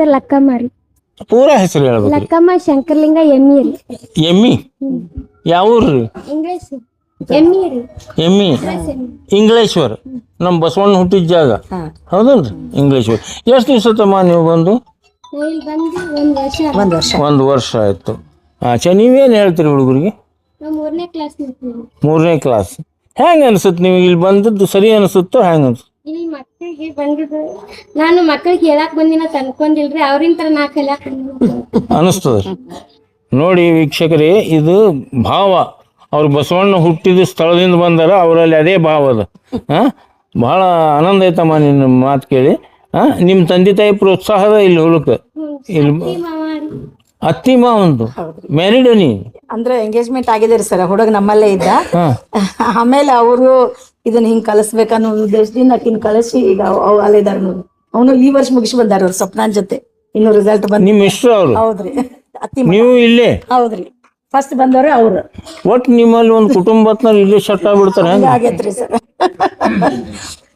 ಹೆಸರು ಲಕ್ಕಮ್ಮ ರೀ. ಪೂರಾ ಹೆಸರು ಹೇಳಬೇಕು ಲಕ್ಕಮ್ಮ ಶಂಕರ್ಲಿಂಗ ಎಮ್ಮಿ ರೀ. ಎಮ್ಮಿ? ಯಾವ ಇಂಗ್ಲಿಷ್ ಎಮ್ಮಿ ರೀ. ಎಮ್ಮಿ? ಇಂಗ್ಲೇಶ್ವರ್. ನಮ್ಮ ಬಸವಣ್ಣ ಹುಟ್ಟಿದ ಜಾಗ. ಹೌದಲ್ರಿ? ಇಂಗ್ಲೇಶ್ವರ್. ಎಷ್ಟು ದಿವಸ ತಮ್ಮ ನೀವು ಬಂದು? ಇಲ್ಲಿ ಬಂದು ಒಂದ್ ವರ್ಷ ಒಂದ್ ವರ್ಷ. ಒಂದು ವರ್ಷ ಆಯ್ತು. ಆಚೆ ನೀವೇನು ಹೇಳ್ತೀರಿ ಹುಡುಗರಿಗೆ? ಮೂರನೇ ಕ್ಲಾಸ್ ಹೆಂಗ್ ಮೂರನೇ ಕ್ಲಾಸ್ ಹೆಂಗೆ ಅನ್ಸುತ್ತೆ ನೀವು ಇಲ್ಲಿ ಬಂದದ್ದು ಸರಿ ಅನಿಸುತ್ತೋ ಹೆಂಗೆ ಅನ್ಸುತ್ತೆ? ಬಂದಿದ್ದು ನಾನು ಮಕ್ಕಳಿಗೆ ಹೇಳಕ್ ಬಂದಿನ ಅನ್ಕೊಂಡಿಲ್ರಿ ಅವ್ರಿಂದ ನಾ ಕಲ್ಯಾಕ್ ಅನಿಸ್ತದ. ನೋಡಿ ವೀಕ್ಷಕರೇ ಇದು ಭಾವ. ಅವ್ರ ಬಸವಣ್ಣ ಹುಟ್ಟಿದ ಸ್ಥಳದಿಂದ ಬಂದಾರ ಅವರಲ್ಲಿ ಅದೇ ಭಾವ ಅದ. ಹಾಂ ಭಾಳ ಆನಂದ ಐತಮ್ಮ ನಿನ್ನ ಮಾತು ಕೇಳಿ. ಹಾಂ ನಿಮ್ಮ ತಂದೆ ತಾಯಿ ಪ್ರೋತ್ಸಾಹದ ಇಲ್ಲಿ ಹುಡುಕ. ಇಲ್ಲಿ. ಅತ್ತಿ ಮಾವಂದು ಮ್ಯಾರಿಡ್ ನೀ ಅಂದ್ರೆ ಎಂಗೇಜ್ಮೆಂಟ್ ಆಗಿದೆ ಸರ್ ಹುಡುಗ ನಮ್ಮಲ್ಲೇ ಇದ್ದ. ಆಮೇಲೆ ಅವರು ಇದನ್ನ ಹಿಂಗ್ ಕಲಿಸ್ಬೇಕನ್ನೋ ಉದ್ದೇಶದಿಂದ ಅಕ್ಕಿನ ಕಳಿಸಿ ಈಗ ಅಲ್ಲಿದಾರ ನೋಡಿ. ಅವನು ಈ ವರ್ಷ ಮುಗಿಸಿ ಬಂದಾರ ಅವ್ರ ಸ್ವಪ್ನಾನ್ ಜೊತೆ. ಇನ್ನು ರಿಸಲ್ಟ್ ಬಂದ್ ನಿಮ್ಮ ಇಷ್ಟ ಅವರು? ಹೌದ್ರಿ. ಅತ್ತಿ ನೀವು ಇಲ್ಲೇ? ಹೌದ್ರಿ. ಫಸ್ಟ್ ಬಂದವ್ರೆ ಅವ್ರ. ಒಟ್ಟು ನಿಮ್ಮಲ್ಲಿ ಒಂದು ಕುಟುಂಬತ್ನ ಇಲ್ಲಿ ಶಟ್ ಆಗ್ಬಿಡ್ತಾರೆ ಹೆಂಗೆ ಆಗೇತ್ರಿ ಸರ್.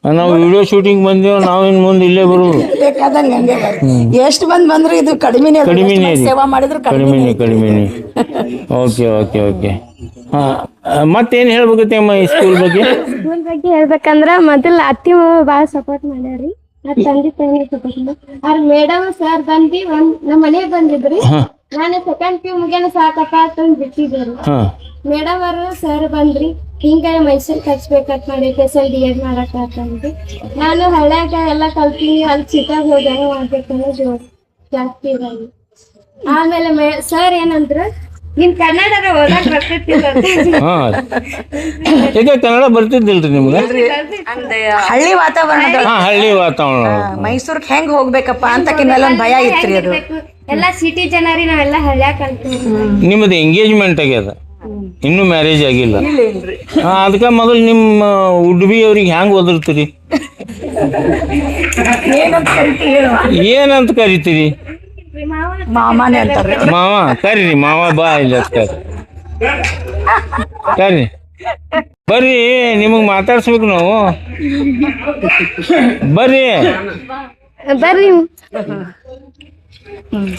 ನಾವು ವಿಡಿಯೋ ಶೂಟಿಂಗ್ ಬಂದೇವು ನಾವು ಇನ್ನು ಮುಂದೆ ಇಲ್ಲೇ ಬರೋದು? ಬೇಕಾದಂಗ ಹಂಗೆ ಎಷ್ಟು ಬಂದ್ ಬಂದ್ರೆ ಇದು ಕಡಿಮೆನೇ ಇದೆ. ಸೇವಾ ಮಾಡಿದ್ರು ಕಡಿಮೆ ಕಡಿಮೆನೆ ಕಡಿಮೆನೆ. Okay okay okay. ಮತ್ತೇನ್ ಹೇಳ್ಬೇಕತ್ತೆ ಅಮ್ಮ ಈ ಸ್ಕೂಲ್ ಬಗ್ಗೆ? ಸ್ಕೂಲ್ ಬಗ್ಗೆ ಹೇಳ್ಬೇಕಂದ್ರ ಮೊದಲ ಅತ್ತಿ ಮಾವ ಬಾಳ ಸಪೋರ್ಟ್ ಮಾಡ್ಯಾರಿ ಆ ತಂದೆ ತಂಗಿ ಮಾಡಿ ಅವ್ರ ಮೇಡಮ್ ಸರ್ ಬಂದಿ ಒಂದ್ ನಮ್ಮ ಮನೆಗೆ ಬಂದಿದ್ರಿ. ನಾನು ಸೆಕೆಂಡ್ ಪಿ ಮುಗಿಯನ ಸಾಕಪ್ಪ ಅಂತಂದ್ ಬಿಟ್ಟಿದ್ರು ಹಾಂ. ಮೇಡಮ್ ಅವರು ಸರ್ ಬಂದ್ರಿ ಹಿಂಗ ಮೈಸೂರ್ ಕಚ್ಬೇಕಂತ ಮಾಡಿ ಎಲ್ ಡಿ ಎಡ್ ಮಾಡಕ್ ಅಂತಂದ್ರಿ ನಾನು ಹಳ್ಳ್ಯಾಗ ಎಲ್ಲಾ ಕಲ್ತೀನಿ ಅಲ್ಲಿ ಚಿತ್ತಾಗ ಹೋದಾಗ ಮಾಡ್ಬೇಕನ್ನೋ ಜೋರ್ ಜಾಸ್ತಿ ಇದಾಗಿ ಆಮೇಲೆ ಮೇ ಸರ್ ಏನಂದ್ರು ನಿನ್ ಕನ್ನಡದ ಓದಕ್ ಹಾಂ. ಕನ್ನಡ ಬರ್ತಿದ್ದಿಲ್ರಿ ನಿಮ್ಗೆ? ಹಳ್ಳಿ ವಾತಾವರಣ ಹಾಂ ಹಳ್ಳಿ ವಾತಾವರಣ. ಮೈಸೂರ್ಗ್ ಹೆಂಗ್ ಹೋಗ್ಬೇಕಪ್ಪ ಅಂತ ಕಿನ್ನೆಲ್ಲೊಂದ್ ಒಂದ್ ಭಯ ಇತ್ರಿ ಅದು. ಎಲ್ಲಾ ಸಿಟಿ ಜನರಿ ನಾವೆಲ್ಲ ಹಳ್ಳ್ಯಾಕ ನಿಮ್ಮದು ಎಂಗೇಜ್ಮೆಂಟ್ ಆಗ್ಯದ? ಇನ್ನೂ ಮ್ಯಾರೇಜ್ ಆಗಿಲ್ಲ? ಅದಕ್ಕೆ ಮೊದಲು ನಿಮ್ಮ ಉಡ್ಬಿ ಅವ್ರಿಗೆ ಹ್ಯಾಂಗ್ ಓದಿರ್ತೀರಿ? ಏನಂತ ಕರಿತೀರಿ? ಮಾಮಾನೆ ಅಂತಾರ್ರಿ ಮಾವ ಕರೀರಿ ಮಾವ ಬಾ ಇಲ್ಲ ಕರಿ ಬರ್ರಿ ನಿಮಗ್ ಮಾತಾಡ್ಸ್ಬೇಕು ನಾವು. ಬರ್ರಿ. ಬರ್ರಿ.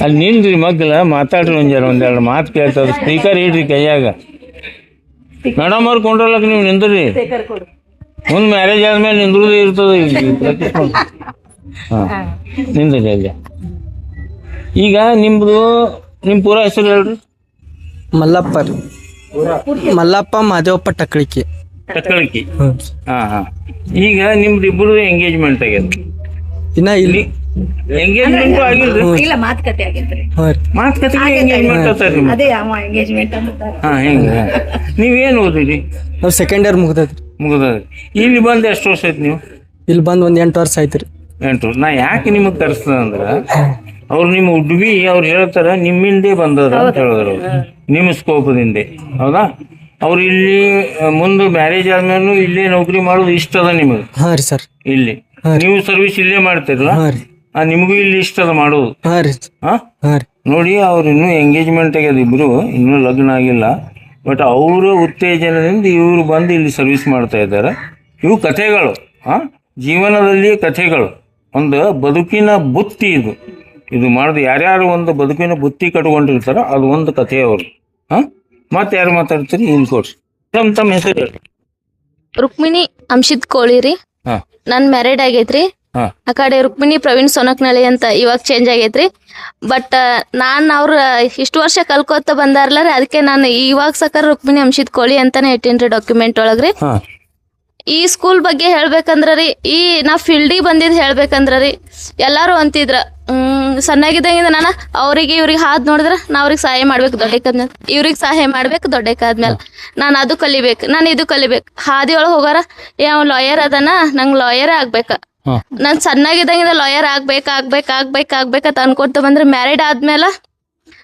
ಅಲ್ಲಿ ನಿಲ್ರಿ ಮಗ್ಲ ಮಾತಾಡ್ರಿ ಒಂದ್ ಒಂದೆರಡು ಮಾತು ಕೇಳ್ತದ ಸ್ಪೀಕರ್ ಇಡ್ರಿ ಕೈಯಾಗ. ಮೇಡಮ್ ಅವ್ರು ಕೊಂಡ್ರಲ್ಲಕ್ ನೀವು ನಿಂದ್ರಿ? ಮುಂದ್ ಮ್ಯಾರೇಜ್ ಆದ್ಮೇಲೆ ನಿಂದ್ರದೇ ಇರ್ತದ ಹಾಂ ನಿಂದ್ರಿ ಅಲ್ಲಿ ಈಗ ನಿಮ್ದು ನಿಮ್ಮ ಪೂರ ಹೆಸರು ಹೇಳ್ರಿ? ಮಲ್ಲಪ್ಪ ರೀ ಮಲ್ಲಪ್ಪ ಮಾದೇವಪ್ಪ ಟಕ್ಳಿಕಿ. ಟಕ್ಕಳಿಕಿ ಹಾ ಹಾಂ. ಈಗ ನಿಮ್ದು ಇಬ್ಬರು ಎಂಗೇಜ್ಮೆಂಟ್ ಆಗ್ಯದ ಇನ್ನ ಇಲ್ಲಿ. ಎಂಗೇಜ್ಮೆಂಟ್ ಆಗಿಲ್ರಿ? ಇಲ್ಲ ಮಾತುಕತೆ ಆಗೈತ್ರಿ ಹ್ಞೂ ರೀ ಮಾತುಕತೆಗೆ ಎಂಗೇಜ್ಮೆಂಟ್ ಆಗ್ತಾರೆ ಅದೇ ಅವ ಎಂಗೇಜ್ಮೆಂಟ್ ಅಂತ ಹಾ ಹೆಂಗ? ನೀವೇನು ಓದಿರಿ? ನಾವು ಸೆಕೆಂಡ್ ಇಯರ್ ಮುಗ್ದೈತ್ರಿ ಮುಗಿದ ಇಲ್ಲಿ ಬಂದ್ ಎಷ್ಟು ವರ್ಷ ಆಯ್ತು ನೀವು? ಇಲ್ಲಿ ಬಂದ್ ಒಂದು ಎಂಟು ವರ್ಷ ಆಯ್ತು ರೀ ಎಂಟು ನಾ ಯಾಕೆ ನಿಮಗೆ ತರಿಸ್ತದ ಅಂದ್ರ? ಅವ್ರು ನಿಮ್ಮ ಉಡ್ಬಿ ಅವ್ರು ಹೇಳ್ತಾರೆ ನಿಮ್ಮಿಂದೆ ಬಂದದ ಅಂತ ಹೇಳಿದ್ರು. ನಿಮ್ಮ ಸ್ಕೋಪ್ದಿಂದ ಹೌದಾ? ಅವ್ರು ಇಲ್ಲಿ ಮುಂದೆ ಮ್ಯಾರೇಜ್ ಆದ್ಮೇಲೆ ಇಲ್ಲೇ ನೌಕರಿ ಮಾಡೋದು ಇಷ್ಟ ಅದ ನಿಮಗೆ? ಹಾಂ ರೀ ಸರ್. ಇಲ್ಲಿ? ನೀವು ಸರ್ವಿಸ್ ಇಲ್ಲೇ ಮಾಡ್ತಿರಲ್ಲ ಹಾಂ ರೀ. ಆ, ನಿಮಗೂ ಇಲ್ಲಿ ಇಷ್ಟ ಅದ ಮಾಡೋದು? ಹಾಂ ರೀ ಹಾ ಹಾಂ ರೀ. ನೋಡಿ ಅವ್ರು ಇನ್ನೂ ಎಂಗೇಜ್ಮೆಂಟ್ ಆಗ್ಯದ ಇಬ್ರು ಇನ್ನೂ ಲಗ್ನ ಆಗಿಲ್ಲ. ಬಟ್ ಅವರ ಉತ್ತೇಜನದಿಂದ ಇವರು ಬಂದು ಇಲ್ಲಿ ಸರ್ವಿಸ್ ಮಾಡ್ತಾ ಇದ್ದಾರೆ. ಇವು ಕಥೆಗಳು ಹಾಂ ಜೀವನದಲ್ಲಿ ಕಥೆಗಳು. ಒಂದು ಬದುಕಿನ ಬುತ್ತಿ ಇದು. ಇದು ಮಾಡಿದ ಯಾರ್ಯಾರು ಒಂದು ಬದುಕಿನ ಬುತ್ತಿ ಕಟ್ಕೊಂಡಿರ್ತಾರೋ ಅದು ಒಂದು ಕಥೆ ಅವರು ಹಾಂ? ಮತ್ತೆ ಯಾರು ಮಾತಾಡ್ತೀರಿ ಇನ್ ಕೋರ್ಸ್ ತಮ್ಮ ತಮ್ಮ ಹೆಸರು ಹೇಳಿ. ರುಕ್ಮಿಣಿ ಅಂಶಿತ್ ಕೋಳಿ ರೀ. ಹಾಂ. ನನ್ ಮ್ಯಾರೇಡ್ ಆಗೈತ್ರಿ. ಹಾಂ. ಆ ಕಡೆ ರುಕ್ಮಿಣಿ ಪ್ರವೀಣ್ ಸೊನಕ್ನಳ್ಳಿ ಅಂತ ಇವಾಗ ಚೇಂಜ್ ಆಗೈತ್ರಿ. ಬಟ್ ನಾನ್ ಅವ್ರ ಇಷ್ಟು ವರ್ಷ ಕಲ್ಕೋತ ಬಂದಾರಲ್ಲ ರೀ ಅದಕ್ಕೆ ನಾನು ಇವಾಗ ಸಕರ್ ರುಕ್ಮಿಣಿ ಅಂಶಿತ್ ಕೋಳಿ ಅಂತಾನೆ ಇಟ್ಟಿನ್ರಿ ಡಾಕ್ಯುಮೆಂಟ್ ಒಳಗ್ರಿ ಹಾಂ. ಈ ಸ್ಕೂಲ್ ಬಗ್ಗೆ ಹೇಳ್ಬೇಕಂದ್ರ ರೀ ಈ ನಾ ಫೀಲ್ಡಿಗೆ ಬಂದಿದ್ ಹೇಳ್ಬೇಕಂದ್ರ ರೀ ಎಲ್ಲಾರು ಅಂತಿದ್ರ ಹ್ಮ್ ಸಣ್ಣಾಗಿದ್ದಂಗಿಂದ ನಾನು. ಅವ್ರಿಗೆ ಇವ್ರಿಗೆ ಹಾದ್ ನೋಡಿದ್ರ ನಾ ಅವ್ರಿಗೆ ಸಹಾಯ ಮಾಡ್ಬೇಕು ದೊಡ್ಡಕ್ಕಾದ್ಮೇಲೆ. ಇವ್ರಿಗೆ ಸಹಾಯ ಮಾಡ್ಬೇಕು ದೊಡ್ಡಕ್ಕಾದ್ಮೇಲೆ. ನಾನು ಅದು ಕಲಿಬೇಕು ನಾನು ಇದು ಕಲಿಬೇಕು. ಹಾದಿ ಒಳಗೆ ಹೋಗಾರ ಏ ಅವ್ ಲಾಯರ್ ಅದನ ನಂಗೆ ಲಾಯರ್ ಆಗ್ಬೇಕ. ನಾನ್ ನಾನು ಸಣ್ಣಾಗಿದ್ದಂಗಿಂದ ಲಾಯರ್ ಆಗ್ಬೇಕು ಆಗ್ಬೇಕು ಆಗ್ಬೇಕು ಆಗ್ಬೇಕಂತ ಅನ್ಕೊತ ಬಂದ್ರೆ ಮ್ಯಾರಿಡ್ ಆದ್ಮೇಲೆ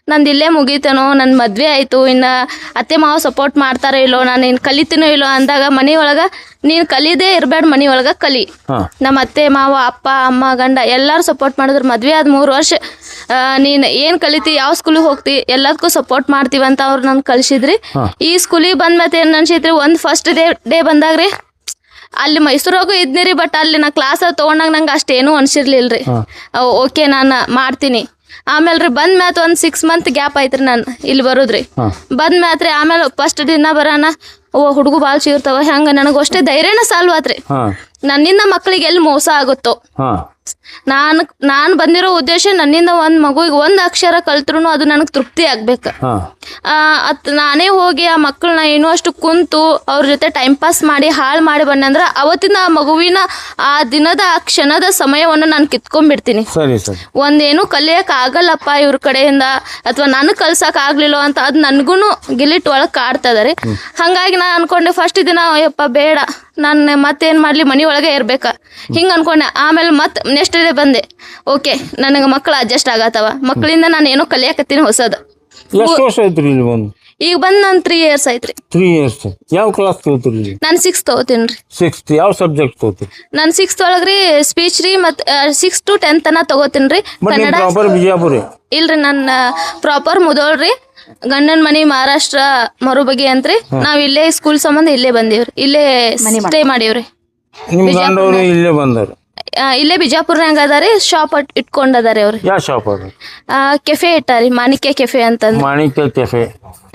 ನಂದು ಇಲ್ಲೇ ಮುಗೀತೇನೋ ನನ್ನ ಮದುವೆ ಆಯ್ತು ಇನ್ನ ಅತ್ತೆ ಮಾವ ಸಪೋರ್ಟ್ ಮಾಡ್ತಾರೋ ಇಲ್ಲೋ ನಾನು ಇನ್ನು ಕಲಿತೀನೋ ಇಲ್ಲೋ ಅಂದಾಗ ಮನೆಯೊಳಗೆ ನೀನು ಕಲಿದೇ ಇರಬೇಡ ಮನೆಯೊಳಗೆ ಕಲಿ. ನಮ್ಮ ಅತ್ತೆ ಮಾವ ಅಪ್ಪ ಅಮ್ಮ ಗಂಡ ಎಲ್ಲರೂ ಸಪೋರ್ಟ್ ಮಾಡಿದ್ರು. ಮದುವೆ ಆದ ಮೂರು ವರ್ಷ ನೀನು ಏನು ಕಲಿತಿ ಯಾವ ಸ್ಕೂಲಿಗೆ ಹೋಗ್ತಿ ಎಲ್ಲದಕ್ಕೂ ಸಪೋರ್ಟ್ ಮಾಡ್ತೀವಿ ಅಂತ ಅವ್ರು ನನ್ನ ಕಳ್ಸಿದ್ರಿ. ಈ ಸ್ಕೂಲಿಗೆ ಬಂದ ಮತ್ತೆ ಏನು ಅನ್ಸಿದ್ರಿ ಒಂದು ಫಸ್ಟ್ ಡೇ ಡೇ ಬಂದಾಗ್ರಿ ಅಲ್ಲಿ ಮೈಸೂರಾಗೂ ಇದ್ನಿ ಬಟ್ ಅಲ್ಲಿ ನಾ ಕ್ಲಾಸ್ ತೊಗೊಂಡಾಗ ನಂಗೆ ಅಷ್ಟೇನು ರೀ ಓಕೆ ನಾನು ಮಾಡ್ತೀನಿ. ಆಮೇಲೆ ರೀ ಬಂದ ಮ್ಯಾತ್ ಒಂದು ಸಿಕ್ಸ್ ಮಂತ್ ಗ್ಯಾಪ್ ಐತ್ರಿ ನಾನು ಇಲ್ಲಿ ಬರೋದ್ರಿ. ಬಂದ ಮ್ಯಾತ್ ರೀ ಆಮೇಲೆ ಫಸ್ಟ್ ದಿನ ಬರೋಣ ಓ ಹುಡುಗು ಭಾಳ ಚೀರ್ತಾವ ಹೆಂಗ ನನಗೆ ಅಷ್ಟೇ ಧೈರ್ಯನ ಸಾಲ್ವಾತ್ರಿ. ನನ್ನಿಂದ ಮಕ್ಕಳಿಗೆ ಎಲ್ಲಿ ಮೋಸ ಆಗುತ್ತೋ. ನಾನು ನಾನು ಬಂದಿರೋ ಉದ್ದೇಶ ನನ್ನಿಂದ ಒಂದು ಮಗುವಿಗೆ ಒಂದು ಅಕ್ಷರ ಕಲ್ತ್ರು ಅದು ನನಗೆ ತೃಪ್ತಿ ಆಗ್ಬೇಕು. ಅತ್ ನಾನೇ ಹೋಗಿ ಆ ಮಕ್ಕಳನ್ನ ಏನೋ ಅಷ್ಟು ಕುಂತು ಅವ್ರ ಜೊತೆ ಟೈಮ್ ಪಾಸ್ ಮಾಡಿ ಹಾಳು ಮಾಡಿ ಬಂದೆ ಅಂದ್ರೆ ಅವತ್ತಿನ ಆ ಮಗುವಿನ ಆ ದಿನದ ಆ ಕ್ಷಣದ ಸಮಯವನ್ನು ನಾನು ಕಿತ್ಕೊಂಡ್ಬಿಡ್ತೀನಿ. ಒಂದೇನು ಕಲಿಯಕ್ ಆಗಲ್ಲಪ್ಪ ಇವ್ರ ಕಡೆಯಿಂದ ಅಥವಾ ನನಗೆ ಕಲ್ಸಕ್ ಆಗ್ಲಿಲ್ಲ ಅಂತ ಅದು ನನಗೂ ಗಿಲಿಟ್ ಒಳಗೆ ಕಾಡ್ತದ ರೀ ಹಂಗಾಗಿ ನಾನು ಅನ್ಕೊಂಡೆ ಫಸ್ಟ್ ದಿನ ಯಪ್ಪ ಬೇಡ. ನಾನು ಮತ್ತೇನು ಮಾಡಲಿ ಮನೆ ಒಳಗೆ ಇರ್ಬೇಕ. ಹಿಂಗೆ ಅನ್ಕೊಂಡೆ. ಆಮೇಲೆ ಮತ್ತೆ ನೆಕ್ಸ್ಟ್ ಡೇ ಬಂದೆ. ಓಕೆ ನನಗೆ ಮಕ್ಕಳು ಅಡ್ಜಸ್ಟ್ ಆಗತ್ತವ. ಮಕ್ಕಳಿಂದ ನಾನು ಏನೋ ಕಲಿಯಕತ್ತೀನಿ ಹೊಸದು. ಎಷ್ಟು ವರ್ಷ ಆಯ್ತು ಇಲ್ಲಿ ಬಂದು? ಈಗ ಬಂದು ನಾನು ತ್ರೀ ಇಯರ್ಸ್ ಐತ್ರಿ ತ್ರೀ ಇಯರ್ಸ್ ಯಾವ ಕ್ಲಾಸ್ ತಗೋತೀರಿ ನಾನು ಸಿಕ್ಸ್ ತಗೋತೀನಿ ರೀ. ಸಿಕ್ಸ್ತ್ ಯಾವ ಸಬ್ಜೆಕ್ಟ್ ತಗೋತೀರಿ? ನಾನು ಸಿಕ್ಸ್ ಒಳಗ್ರಿ ರೀ ಸ್ಪೀಚ್ ರೀ ಮತ್ತು ಸಿಕ್ಸ್ ಟು ಟೆಂತ್ ತನ ತಗೋತೀನಿ ರೀ. ಬಟ್ ನೀವು ಕನ್ನಡ ಪ್ರಾಪರ್ ಬಿಜಾಪುರ? ಇಲ್ರಿ ನನ್ನ ಪ್ರಾಪರ್ ಮುದೋಳ್ರಿ ಗಂಡನ ಮನಿ ಮಹಾರಾಷ್ಟ್ರ ಮರುಬಗಿ ಅಂತ್ರಿ. ನಾವ್ ಇಲ್ಲೇ ಸ್ಕೂಲ್ ಸಂಬಂಧ ಇಲ್ಲೇ ಬಂದೀವ್ರಿ. ಇಲ್ಲೇ ಸ್ಟೇ ಮಾಡೀವ್ರಿ. ನಿಮ್ಮ ಗಂಡವರು ಇಲ್ಲೇ ಬಂದರು. ಆ, ಇಲ್ಲೇ ಬಿಜಾಪುರ್ನಾಗ ಅದಾರಿ ಶಾಪ್ ಇಟ್ಕೊಂಡದಾರಿ ಅವ್ರಿ. ಯಾವ ಶಾಪ್ ಅದು? ಕೆಫೆ ಇಟ್ಟಾರಿ ಮಾಣಿಕ್ಯ ಕೆಫೆ ಅಂತಂದ್. ಮಾಣಿಕ್ಯ ಕೆಫೆ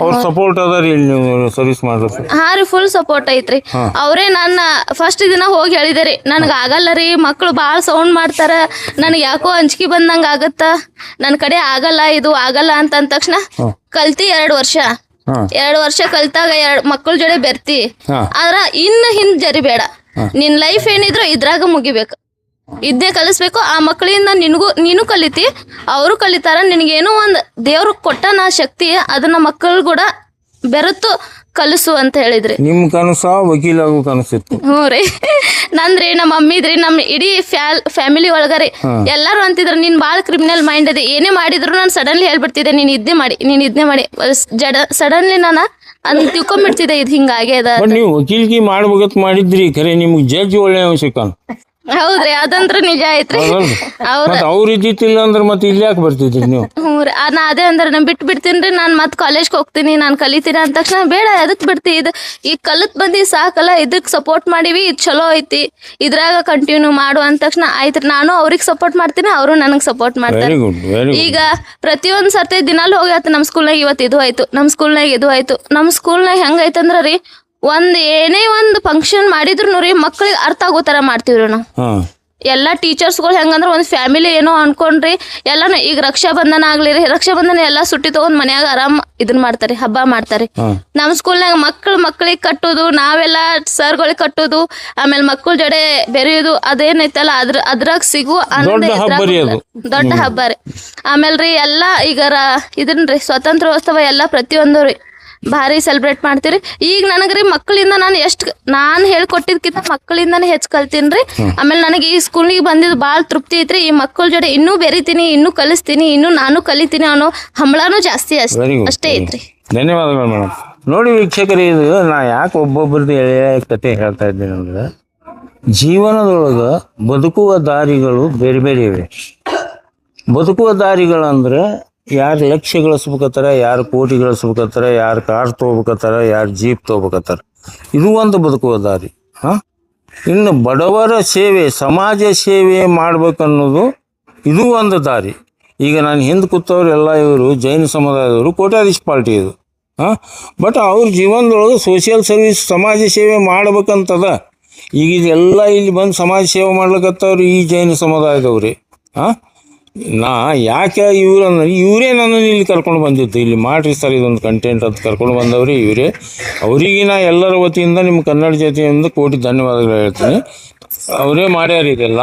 ಅವ್ರ ಸಪೋರ್ಟ್ ಅದ ರೀ ಇಲ್ಲಿ ನೀವು ಸರ್ವಿಸ್ ಮಾಡೋದು ಹಾ ರೀ ಫುಲ್ ಸಪೋರ್ಟ್ ಐತ್ರಿ. ಅವರೇ ನನ್ನ ಫಸ್ಟ್ ದಿನ ಹೋಗಿ ಹೇಳಿದೆ ರೀ ನನಗೆ ಆಗಲ್ಲ ರೀ ಮಕ್ಕಳು ಭಾಳ ಸೌಂಡ್ ಮಾಡ್ತಾರ ನನಗೆ ಯಾಕೋ ಅಂಜಿಕೆ ಬಂದಂಗೆ ಆಗತ್ತ ನನ್ನ ಕಡೆ ಆಗಲ್ಲ ಇದು ಆಗಲ್ಲ ಅಂತ ಅಂದ ತಕ್ಷಣ ಕಲ್ತಿ ಎರಡು ವರ್ಷ. ಹಾಂ. ಎರಡು ವರ್ಷ ಕಲ್ತಾಗ ಎರಡ್ ಮಕ್ಕಳ ಜೋಡಿ ಬೆರ್ತಿ. ಆದ್ರೆ ಆದ್ರ ಇನ್ನು ಹಿಂದ್ ಜರಿಬೇಡ ನಿನ್ ಲೈಫ್ ಏನಿದ್ರು ಇದ್ರಾಗ ಮುಗಿಬೇಕು. ಇದನ್ನೇ ಕಲಿಸ್ಬೇಕು. ಆ ಮಕ್ಕಳಿಂದ ನಿನಗೂ ನೀನು ಕಲಿತಿ ಅವರು ಕಲಿತಾರ. ನಿನಗೇನೋ ಒಂದು ದೇವ್ರು ಕೊಟ್ಟನ ಶಕ್ತಿ ಅದನ್ನ ಮಕ್ಕಳು ಕೂಡ ಬೆರೆತು ಕಲಿಸು ಅಂತ ಹೇಳಿದ್ರಿ. ನಿಮ್ ಕನಸ ವಕೀಲ ಕನಸಿತ್ತು. ಹ್ಞೂ ರೀ. ನಂದ್ರಿ ನಮ್ಮ ಮಮ್ಮಿದ್ರಿ ನಮ್ಮ ಇಡೀ ಫ್ಯಾಲ್ ಫ್ಯಾಮಿಲಿ ಒಳಗರಿ ಎಲ್ಲಾರು ಅಂತಿದ್ರು ನೀನ್ ಭಾಳ ಕ್ರಿಮಿನಲ್ ಮೈಂಡ್ ಇದೆ ಏನೇ ಮಾಡಿದ್ರು ನಾನು ಸಡನ್ಲಿ ಹೇಳ್ಬಿಡ್ತಿದ್ದೆ ನೀನ್ ಇದ್ನೇ ಮಾಡಿ ನೀನ್ ಇದ್ನೇ ಮಾಡಿ. ಜಡ ಸಡನ್ಲಿ ನಾನು ಅದ್ ತಿಳ್ಕೊಂಡ್ಬಿಡ್ತಿದ್ದೆ ಇದು ಹಿಂಗಾಗ್ಯದ ಬಟ್ ನೀವು ವಕೀಲ್ಗಿ ಮಾಡ್ಬೇಕಂತ ಮಾಡಿದ್ರಿ ಖರೆ ನಿಮ್ಗೆ ಜಡ್ಜ್ ಒಳ್ಳೆ ಸಿಕ್ಕಾನ ಹೌದ್ರಿ ಅದಂದ್ರ ನಿಜ ಐತ್ರಿ. ಅವ್ರ ಇದ್ದಿತ್ತಿಲ್ಲ ಅಂದ್ರೆ ಮತ್ತೆ ಇಲ್ಲಿ ಯಾಕೆ ಬರ್ತಿದ್ರಿ ನೀವು? ಹ್ಞೂ ರೀ ಆ, ನಾ ಅದೇ ಅಂದ್ರೆ ನಾನು ಬಿಟ್ಟು ಬಿಡ್ತೀನಿ ನಾನು ಮತ್ತೆ ಕಾಲೇಜ್ಗೆ ಹೋಗ್ತೀನಿ ನಾನು ಕಲಿತೀನಿ ಅಂದ ತಕ್ಷಣ ಬೇಡ ಅದಕ್ಕೆ ಬಿಡ್ತಿ ಇದು? ಈಗ ಕಲಿತ್ ಬಂದು ಸಾಕಲ್ಲ ಇದಕ್ಕೆ ಸಪೋರ್ಟ್ ಮಾಡೀವಿ ಇದು ಚಲೋ ಐತಿ ಇದ್ರಾಗ ಕಂಟಿನ್ಯೂ ಮಾಡು ಅಂದ ತಕ್ಷಣ ಆಯ್ತು ನಾನು ಅವ್ರಿಗೆ ಸಪೋರ್ಟ್ ಮಾಡ್ತೀನಿ ಅವರು ನನಗೆ ಸಪೋರ್ಟ್ ಮಾಡ್ತಾರೆ. ವೆರಿ ಗುಡ್ ವೆರಿ ಗುಡ್ ಈಗ ಪ್ರತಿಯೊಂದು ಸರ್ತಿ ದಿನಾಲು ಹೋಗಿ ಆಯ್ತು ನಮ್ಮ ಸ್ಕೂಲ್ನಾಗ ಇವತ್ತು ಇದು ಆಯ್ತು ನಮ್ಮ ಸ್ಕೂಲ್ನಾಗ ಇದು ಆಯ್ತು ನಮ್ಮ ಸ್ಕೂಲ್ನಾಗ ಹೆಂಗೈತಂದ್ರ ರೀ ಒಂದ್ ಏನೇ ಒಂದು ಫಂಕ್ಷನ್ ಮಾಡಿದ್ರು ರೀ ಮಕ್ಳಿಗೆ ಅರ್ಥ ಆಗೋ ಥರ ಮಾಡ್ತೀವ್ರಿ ನಾವು. ಎಲ್ಲಾ ಎಲ್ಲ ಟೀಚರ್ಸ್ಗಳು ಹೆಂಗಂದ್ರೆ ಒಂದು ಫ್ಯಾಮಿಲಿ ಏನೋ ಅನ್ಕೊಂಡ್ರಿ ಎಲ್ಲಾನು ಈಗ ರಕ್ಷಾ ಬಂಧನ ಆಗ್ಲಿ ರೀ ರಕ್ಷಾ ಬಂಧನ ಎಲ್ಲ ಸುಟ್ಟಿ ತಗೊಂಡ್ ಮನ್ಯಾಗ ಆರಾಮ್ ಇದನ್ ಮಾಡ್ತಾರೆ ಹಬ್ಬ ಮಾಡ್ತಾರೆ ನಮ್ಮ ಸ್ಕೂಲ್ನಾಗ ಮಕ್ಳು ಮಕ್ಳಿಗೆ ಕಟ್ಟೋದು ನಾವೆಲ್ಲ ಸರ್ಗಳಿಗೆ ಕಟ್ಟೋದು ಆಮೇಲೆ ಮಕ್ಕಳ ಜೊತೆ ಬೆರೆಯೋದು ಅದೇನೈತಲ್ಲ ಅದ್ರ ಅದ್ರಾಗ ಸಿಗು ಆನಂದ ದೊಡ್ಡ ಹಬ್ಬ ರೀ ಎದ್ರಾಗೂ ಅದು. ದೊಡ್ಡ ಹಬ್ಬ ರೀ. ಆಮೇಲೆ ರೀ ಎಲ್ಲ ಈಗ ಇದನ್ರಿ ಇದನ್ ಸ್ವತಂತ್ರೋತ್ಸವ ಎಲ್ಲ ಪ್ರತಿಯೊಂದು ರೀ. ಭಾರಿ ಸೆಲೆಬ್ರೇಟ್ ಮಾಡ್ತೀರಿ. ಈಗ ನನಗ್ರಿ ಮಕ್ಕಳಿಂದ ನಾನು ಎಷ್ಟು ನಾನು ಹೇಳ್ಕೊಟ್ಟಿದ್ಕಿಂತ ಮಕ್ಕಳಿಂದಾನೇ ಹೆಚ್ಚು ಕಲ್ತೀನಿ ರೀ ಆಮೇಲೆ ನನಗೆ ಈ ಸ್ಕೂಲಿಗೆ ಬಂದಿದ್ದು ಭಾಳ ತೃಪ್ತಿ ಐತ್ರಿ. ಈ ಮಕ್ಕಳ ಜೊತೆ ಇನ್ನೂ ಬೆರಿತೀನಿ ಇನ್ನೂ ಕಲಿಸ್ತೀನಿ ಇನ್ನೂ ನಾನು ಕಲಿತೀನಿ ಅನ್ನೋ ಹಂಬಳನೂ ಜಾಸ್ತಿ ಅಷ್ಟೇ ಅಷ್ಟೇ ಐತ್ರಿ. ಧನ್ಯವಾದಗಳು ಮೇಡಮ್ ನೋಡಿ ವೀಕ್ಷಕರಿ ಇದು ನಾ ಯಾಕೆ ಒಬ್ಬೊಬ್ಬರದ್ದು ಎಳೆಯ ಕತೆ ಹೇಳ್ತಾ ಇದ್ದೀನಿ ಅಂದ್ರೆ ಜೀವನದೊಳಗೆ ಬದುಕುವ ದಾರಿಗಳು ಬೇರೆ ಬೇರೆ ಇವೆ. ಬದುಕುವ ದಾರಿಗಳಂದ್ರೆ ಯಾರು ಲಕ್ಷ ಗಳಿಸ್ಬೇಕತ್ತಾರ, ಯಾರು ಕೋಟಿ ಗಳಿಸ್ಬೇಕತ್ತಾರ, ಯಾರು ಕಾರ್ ತೊಗೋಬೇಕತ್ತಾರ, ಯಾರು ಜೀಪ್ ತೊಗೋಬೇಕತ್ತಾರ. ಇದು ಒಂದು ಬದುಕುವ ದಾರಿ. ಹಾಂ? ಇನ್ನು ಬಡವರ ಸೇವೆ, ಸಮಾಜ ಸೇವೆ ಮಾಡ್ಬೇಕನ್ನೋದು ಇದು ಒಂದು ದಾರಿ. ಈಗ ನಾನು ಹಿಂದೆ ಕೂತವ್ರು ಎಲ್ಲ ಇವರು, ಜೈನ ಸಮುದಾಯದವರು, ಕೋಟ್ಯಾಧೀಶ್ ಪಾರ್ಟಿ ಇದು. ಹಾಂ? ಬಟ್ ಅವ್ರ ಜೀವನದೊಳಗೆ ಸೋಷಿಯಲ್ ಸರ್ವಿಸ್ ಸಮಾಜ ಸೇವೆ ಮಾಡ್ಬೇಕಂತದ. ಈಗ ಇದೆಲ್ಲ ಇಲ್ಲಿ ಬಂದು ಸಮಾಜ ಸೇವೆ ಮಾಡ್ಲಿಕ್ಕತ್ತವ್ರು ಈ ಜೈನ ಸಮುದಾಯದವ್ರಿ. ಹಾಂ? ನಾ ಯಾಕೆ ಇವ್ರನ್ನ ಇವರೇ ನನ್ನನ್ನು ಇಲ್ಲಿ ಕರ್ಕೊಂಡು ಬಂದಿದ್ದು? ಇಲ್ಲಿ ಮಾಡ್ರಿ ಸರ್ ಇದೊಂದು ಕಂಟೆಂಟ್ ಅಂತ ಕರ್ಕೊಂಡು ಬಂದವ್ರಿ ಇವರೇ. ಅವರಿಗೆ ನಾ ಎಲ್ಲರ ವತಿಯಿಂದ ನಿಮ್ಮ ಕನ್ನಡ ಜೊತೆಯಿಂದ ಕೋಟಿ ಧನ್ಯವಾದಗಳು ಹೇಳ್ತೀನಿ. ಅವರೇ ಮಾಡ್ಯಾರ ಇದೆಲ್ಲ.